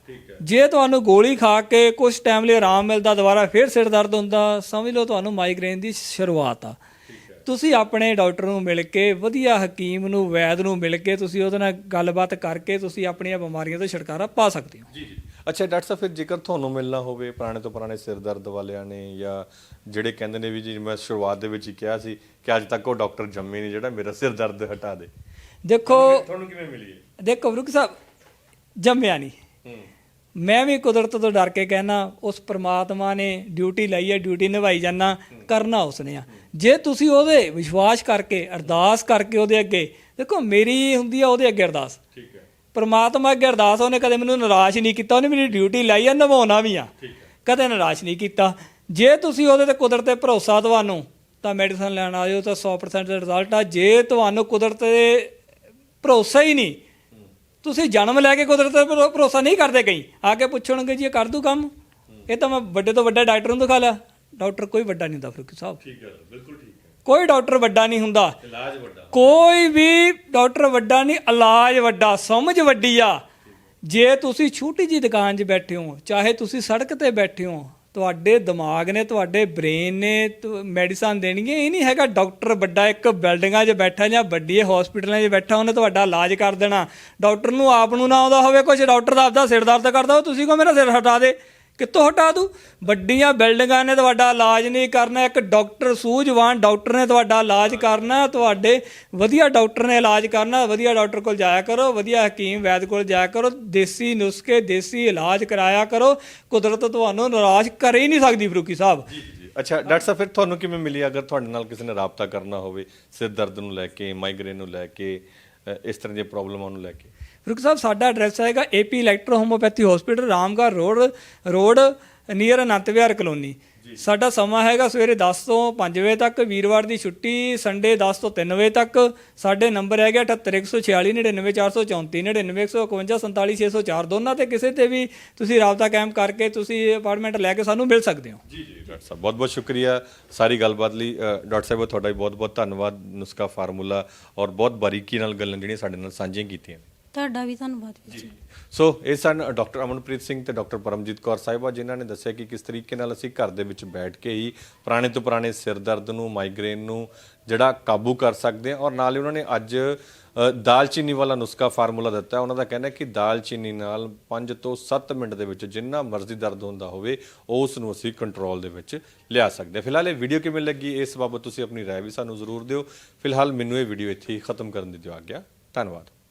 ਜੇ ਤੁਹਾਨੂੰ ਗੋਲੀ ਖਾ ਕੇ ਕੁਝ ਟਾਈਮ ਲਈ ਆਰਾਮ ਮਿਲਦਾ ਦੁਬਾਰਾ ਫਿਰ ਸਿਰ ਦਰਦ ਹੁੰਦਾ ਸਮਝ ਲਓ ਤੁਹਾਨੂੰ ਮਾਈਗ੍ਰੇਨ ਦੀ ਸ਼ੁਰੂਆਤ ਆ। ਤੁਸੀਂ ਆਪਣੇ ਡਾਕਟਰ ਨੂੰ ਮਿਲ ਕੇ ਵਧੀਆ ਹਕੀਮ ਨੂੰ ਵੈਦ ਨੂੰ ਮਿਲ ਕੇ ਤੁਸੀਂ ਉਹਦੇ ਨਾਲ ਗੱਲਬਾਤ ਕਰਕੇ ਤੁਸੀਂ ਆਪਣੀਆਂ ਬਿਮਾਰੀਆਂ ਤੋਂ ਛੁਟਕਾਰਾ ਪਾ ਸਕਦੇ ਹੋ। ਜੀ ਜੀ। ਅੱਛਾ ਡਾਕਟਰ ਸਾਹਿਬ ਫਿਰ ਜੇਕਰ ਤੁਹਾਨੂੰ ਮਿਲਣਾ ਹੋਵੇ ਪੁਰਾਣੇ ਤੋਂ ਪੁਰਾਣੇ ਸਿਰ ਦਰਦ ਵਾਲਿਆਂ ਨੇ ਜਾਂ ਜਿਹੜੇ ਕਹਿੰਦੇ ਨੇ ਵੀ ਜੀ ਮੈਂ ਸ਼ੁਰੂਆਤ ਦੇ ਵਿੱਚ ਹੀ ਕਿਹਾ ਸੀ ਕਿ ਅੱਜ ਤੱਕ ਉਹ ਡਾਕਟਰ ਜੰਮੇ ਨਹੀਂ ਜਿਹੜਾ ਮੇਰਾ ਸਿਰ ਦਰਦ ਹਟਾ ਦੇ। ਦੇਖੋ ਤੁਹਾਨੂੰ ਕਿਵੇਂ ਮਿਲੀ ਦੇਖੋ ਫਰੂਕ ਸਾਹਿਬ ਜੰਮਿਆ ਨਹੀਂ। ਮੈਂ ਵੀ ਕੁਦਰਤ ਤੋਂ ਡਰ ਕੇ ਕਹਿਣਾ ਉਸ ਪ੍ਰਮਾਤਮਾ ਨੇ ਡਿਊਟੀ ਲਈ ਹੈ ਡਿਊਟੀ ਨਿਭਾਈ ਜਾਣਾ ਕਰਨਾ ਉਸਨੇ ਆ। ਜੇ ਤੁਸੀਂ ਉਹਦੇ ਵਿਸ਼ਵਾਸ ਕਰਕੇ ਅਰਦਾਸ ਕਰਕੇ ਉਹਦੇ ਅੱਗੇ ਦੇਖੋ ਮੇਰੀ ਹੁੰਦੀ ਆ ਉਹਦੇ ਅੱਗੇ ਅਰਦਾਸ। ਠੀਕ ਹੈ। ਪ੍ਰਮਾਤਮਾ ਅੱਗੇ ਅਰਦਾਸ ਉਹਨੇ ਕਦੇ ਮੈਨੂੰ ਨਿਰਾਸ਼ ਨਹੀਂ ਕੀਤਾ ਉਹਨੇ ਮੇਰੀ ਡਿਊਟੀ ਲਾਈ ਆ ਨਿਭਾਉਣਾ ਵੀ ਆ। ਕਦੇ ਨਿਰਾਸ਼ ਨਹੀਂ ਕੀਤਾ। ਜੇ ਤੁਸੀਂ ਉਹਦੇ ਤੇ ਕੁਦਰਤ ਤੇ ਭਰੋਸਾ ਤੁਹਾਨੂੰ ਤਾਂ ਮੈਡੀਸਨ ਲੈਣ ਆ ਜਾਓ ਤਾਂ 100% ਦਾ ਰਿਜ਼ਲਟ ਆ। ਜੇ ਤੁਹਾਨੂੰ ਕੁਦਰਤ ਤੇ ਭਰੋਸਾ ਹੀ ਨਹੀਂ ਤੁਸੀਂ ਜਨਮ ਲੈ ਕੇ ਕੁਦਰਤ ਤੇ ਭਰੋ- ਭਰੋਸਾ ਨਹੀਂ ਕਰਦੇ ਕਈ। ਆ ਕੇ ਪੁੱਛਣਗੇ ਜੀ ਇਹ ਕਰ ਦੂ ਕੰਮ? ਇਹ ਤਾਂ ਮੈਂ ਵੱਡੇ ਤੋਂ ਵੱਡਾ ਡਾਕਟਰ ਨੂੰ ਦਿਖਾ ਲਿਆ। ਡਾਕਟਰ ਕੋਈ ਵੱਡਾ ਨਹੀਂ ਹੁੰਦਾ ਫਰੂਕੀ ਸਾਹਿਬ। ਠੀਕ ਹੈ ਬਿਲਕੁਲ ਠੀਕ ਹੈ। ਕੋਈ ਡਾਕਟਰ ਵੱਡਾ ਨਹੀਂ ਹੁੰਦਾ। ਇਲਾਜ ਵੱਡਾ। ਕੋਈ ਵੀ ਡਾਕਟਰ ਵੱਡਾ ਨਹੀਂ ਇਲਾਜ ਵੱਡਾ ਸਮਝ ਵੱਡੀ ਆ। ਜੇ ਤੁਸੀਂ ਛੋਟੀ ਜੀ ਦੁਕਾਨ 'ਚ ਬੈਠੇ ਹੋ ਚਾਹੇ ਤੁਸੀਂ ਸੜਕ ਤੇ ਬੈਠੇ ਹੋ ਤੁਹਾਡੇ ਦਿਮਾਗ ਨੇ, ਤੁਹਾਡੇ ਬ੍ਰੇਨ ਨੇ ਮੈਡੀਸਨ ਦੇਣਗੇ ਇਹ ਨਹੀਂ ਹੈਗਾ ਡਾਕਟਰ ਵੱਡਾ ਇੱਕ ਬਿਲਡਿੰਗਾਂ 'ਚ ਬੈਠਾ ਜਾਂ ਵੱਡੀ ਹਸਪੀਟਲਾਂ 'ਚ ਬੈਠਾ, ਉਹਨੇ ਤੁਹਾਡਾ ਇਲਾਜ ਕਰ ਦੇਣਾ। ਡਾਕਟਰ ਨੂੰ ਆਪ ਨੂੰ ਨਾ ਆਉਂਦਾ ਹੋਵੇ ਕੁਝ ਡਾਕਟਰ ਦਾ ਆਪਦਾ ਸਿਰ ਦਰਦ ਕਰਦਾ ਹੋ ਤੁਸੀਂ ਕੋ ਮੇਰਾ ਸਿਰ ਹਟਾ ਦੇ? ਕਿੱਥੋਂ ਹਟਾ ਦੂ ਵੱਡੀਆਂ ਬਿਲਡਿੰਗਾਂ ਨੇ ਤੁਹਾਡਾ ਇਲਾਜ ਨਹੀਂ ਕਰਨਾ ਇੱਕ ਡਾਕਟਰ ਸੂਝਵਾਨ ਡਾਕਟਰ ਨੇ ਤੁਹਾਡਾ ਇਲਾਜ ਕਰਨਾ ਤੁਹਾਡੇ ਵਧੀਆ ਡਾਕਟਰ ਨੇ ਇਲਾਜ ਕਰਨਾ ਵਧੀਆ ਡਾਕਟਰ ਕੋਲ ਜਾਇਆ ਕਰੋ ਵਧੀਆ ਹਕੀਮ ਵੈਦ ਕੋਲ ਜਾਇਆ ਕਰੋ ਦੇਸੀ ਨੁਸਖੇ ਦੇਸੀ ਇਲਾਜ ਕਰਾਇਆ ਕਰੋ ਕੁਦਰਤ ਤੁਹਾਨੂੰ ਨਿਰਾਸ਼ ਕਰ ਹੀ ਨਹੀਂ ਸਕਦੀ ਫਰੂਕੀ ਸਾਹਿਬ। ਅੱਛਾ ਡਾਕਟਰ ਸਾਹਿਬ ਫਿਰ ਤੁਹਾਨੂੰ ਕਿਵੇਂ ਮਿਲੀ ਅਗਰ ਤੁਹਾਡੇ ਨਾਲ ਕਿਸੇ ਨੇ ਰਾਬਤਾ ਕਰਨਾ ਹੋਵੇ ਸਿਰ ਦਰਦ ਨੂੰ ਲੈ ਕੇ ਮਾਈਗ੍ਰੇਨ ਨੂੰ ਲੈ ਕੇ ਅ, ਇਸ ਤਰ੍ਹਾਂ ਦੀਆਂ ਪ੍ਰੋਬਲਮਾਂ ਨੂੰ ਲੈ ਕੇ? ਫਰੂਕ ਸਾਹਿਬ ਸਾਡਾ ਐਡਰੈਸ ਹੈਗਾ AP electro homeopathy hospital Ramgarh road road near Anant Vihar colony. ਸਾਡਾ ਸਮਾਂ ਹੈਗਾ ਸਵੇਰੇ 10 ਤੋਂ 5 ਵਜੇ ਤੱਕ ਵੀਰਵਾਰ ਦੀ ਛੁੱਟੀ ਸੰਡੇ 10 ਤੋਂ 3 ਵਜੇ ਤੱਕ। ਸਾਡੇ ਨੰਬਰ ਹੈਗਾ 78146 99434 99151 47604 ਦੋਨਾਂ ਤੇ ਕਿਸੇ ਤੇ ਵੀ ਤੁਸੀਂ ਰਾਬਤਾ ਕਾਇਮ ਕਰਕੇ ਤੁਸੀਂ ਅਪਾਰਟਮੈਂਟ ਲੈ ਕੇ ਸਾਨੂੰ ਮਿਲ ਸਕਦੇ ਹੋ। ਜੀ ਜੀ ਡਾਕਟਰ ਸਾਹਿਬ ਬਹੁਤ ਬਹੁਤ ਸ਼ੁਕਰੀਆ ਸਾਰੀ ਗੱਲਬਾਤ ਲਈ। ਡਾਕਟਰ ਸਾਹਿਬ ਤੁਹਾਡਾ ਬਹੁਤ ਬਹੁਤ ਧੰਨਵਾਦ ਨੁਸਖਾ ਫਾਰਮੂਲਾ ਔਰ ਬਹੁਤ ਬਾਰੀਕੀ ਨਾਲ ਗੱਲਾਂ ਜਿਹੜੀਆਂ ਸਾਡੇ ਨਾਲ ਸਾਂਝੀਆਂ ਕੀਤੀਆਂ ਤੁਹਾਡਾ ਵੀ ਧੰਨਵਾਦ ਵੀਰ ਜੀ ਸੋ ਇਹ ਸਨ ਡਾਕਟਰ ਅਮਨਪ੍ਰੀਤ ਸਿੰਘ ਤੇ ਡਾਕਟਰ ਪਰਮਜੀਤ ਕੌਰ ਸਾਹਿਬਾ ਜਿਨ੍ਹਾਂ ਨੇ ਦੱਸਿਆ ਕਿ ਕਿਸ ਤਰੀਕੇ ਨਾਲ ਅਸੀਂ ਘਰ ਦੇ ਵਿੱਚ ਬੈਠ ਕੇ ਹੀ ਪੁਰਾਣੇ ਤੋਂ ਪੁਰਾਣੇ ਸਿਰ ਦਰਦ ਨੂੰ ਮਾਈਗ੍ਰੇਨ ਨੂੰ ਜਿਹੜਾ ਕਾਬੂ ਕਰ ਸਕਦੇ ਹਾਂ ਔਰ ਨਾਲ ਹੀ ਉਹਨਾਂ ਨੇ ਅੱਜ ਅ, ਦਾਲਚੀਨੀ ਵਾਲਾ ਨੁਸਖਾ ਫਾਰਮੂਲਾ ਦਿੱਤਾ ਹੈ ਉਹਨਾਂ ਦਾ ਕਹਿਣਾ ਹੈ ਕਿ ਦਾਲਚੀਨੀ ਨਾਲ 5 ਤੋਂ 7 ਮਿੰਟ ਦੇ ਵਿੱਚ ਜਿੰਨਾ ਮਰਜ਼ੀ ਦਰਦ ਹੁੰਦਾ ਹੋਵੇ ਉਸ ਨੂੰ ਅਸੀਂ ਕੰਟਰੋਲ ਦੇ ਵਿੱਚ ਲਿਆ ਸਕਦੇ ਹਾਂ ਫਿਲਹਾਲ ਇਹ ਵੀਡੀਓ ਕਿਵੇਂ ਲੱਗੀ ਇਸ ਬਾਬਤ ਤੁਸੀਂ ਆਪਣੀ رائے ਵੀ ਸਾਨੂੰ ਜ਼ਰੂਰ ਦਿਓ ਫਿਲਹਾਲ ਮੈਨੂੰ ਇਹ ਵੀਡੀਓ ਇੱਥੇ ਹੀ ਖਤਮ ਕਰਨ ਦੀ ਦਿਓ ਆਗਿਆ ਧੰਨਵਾਦ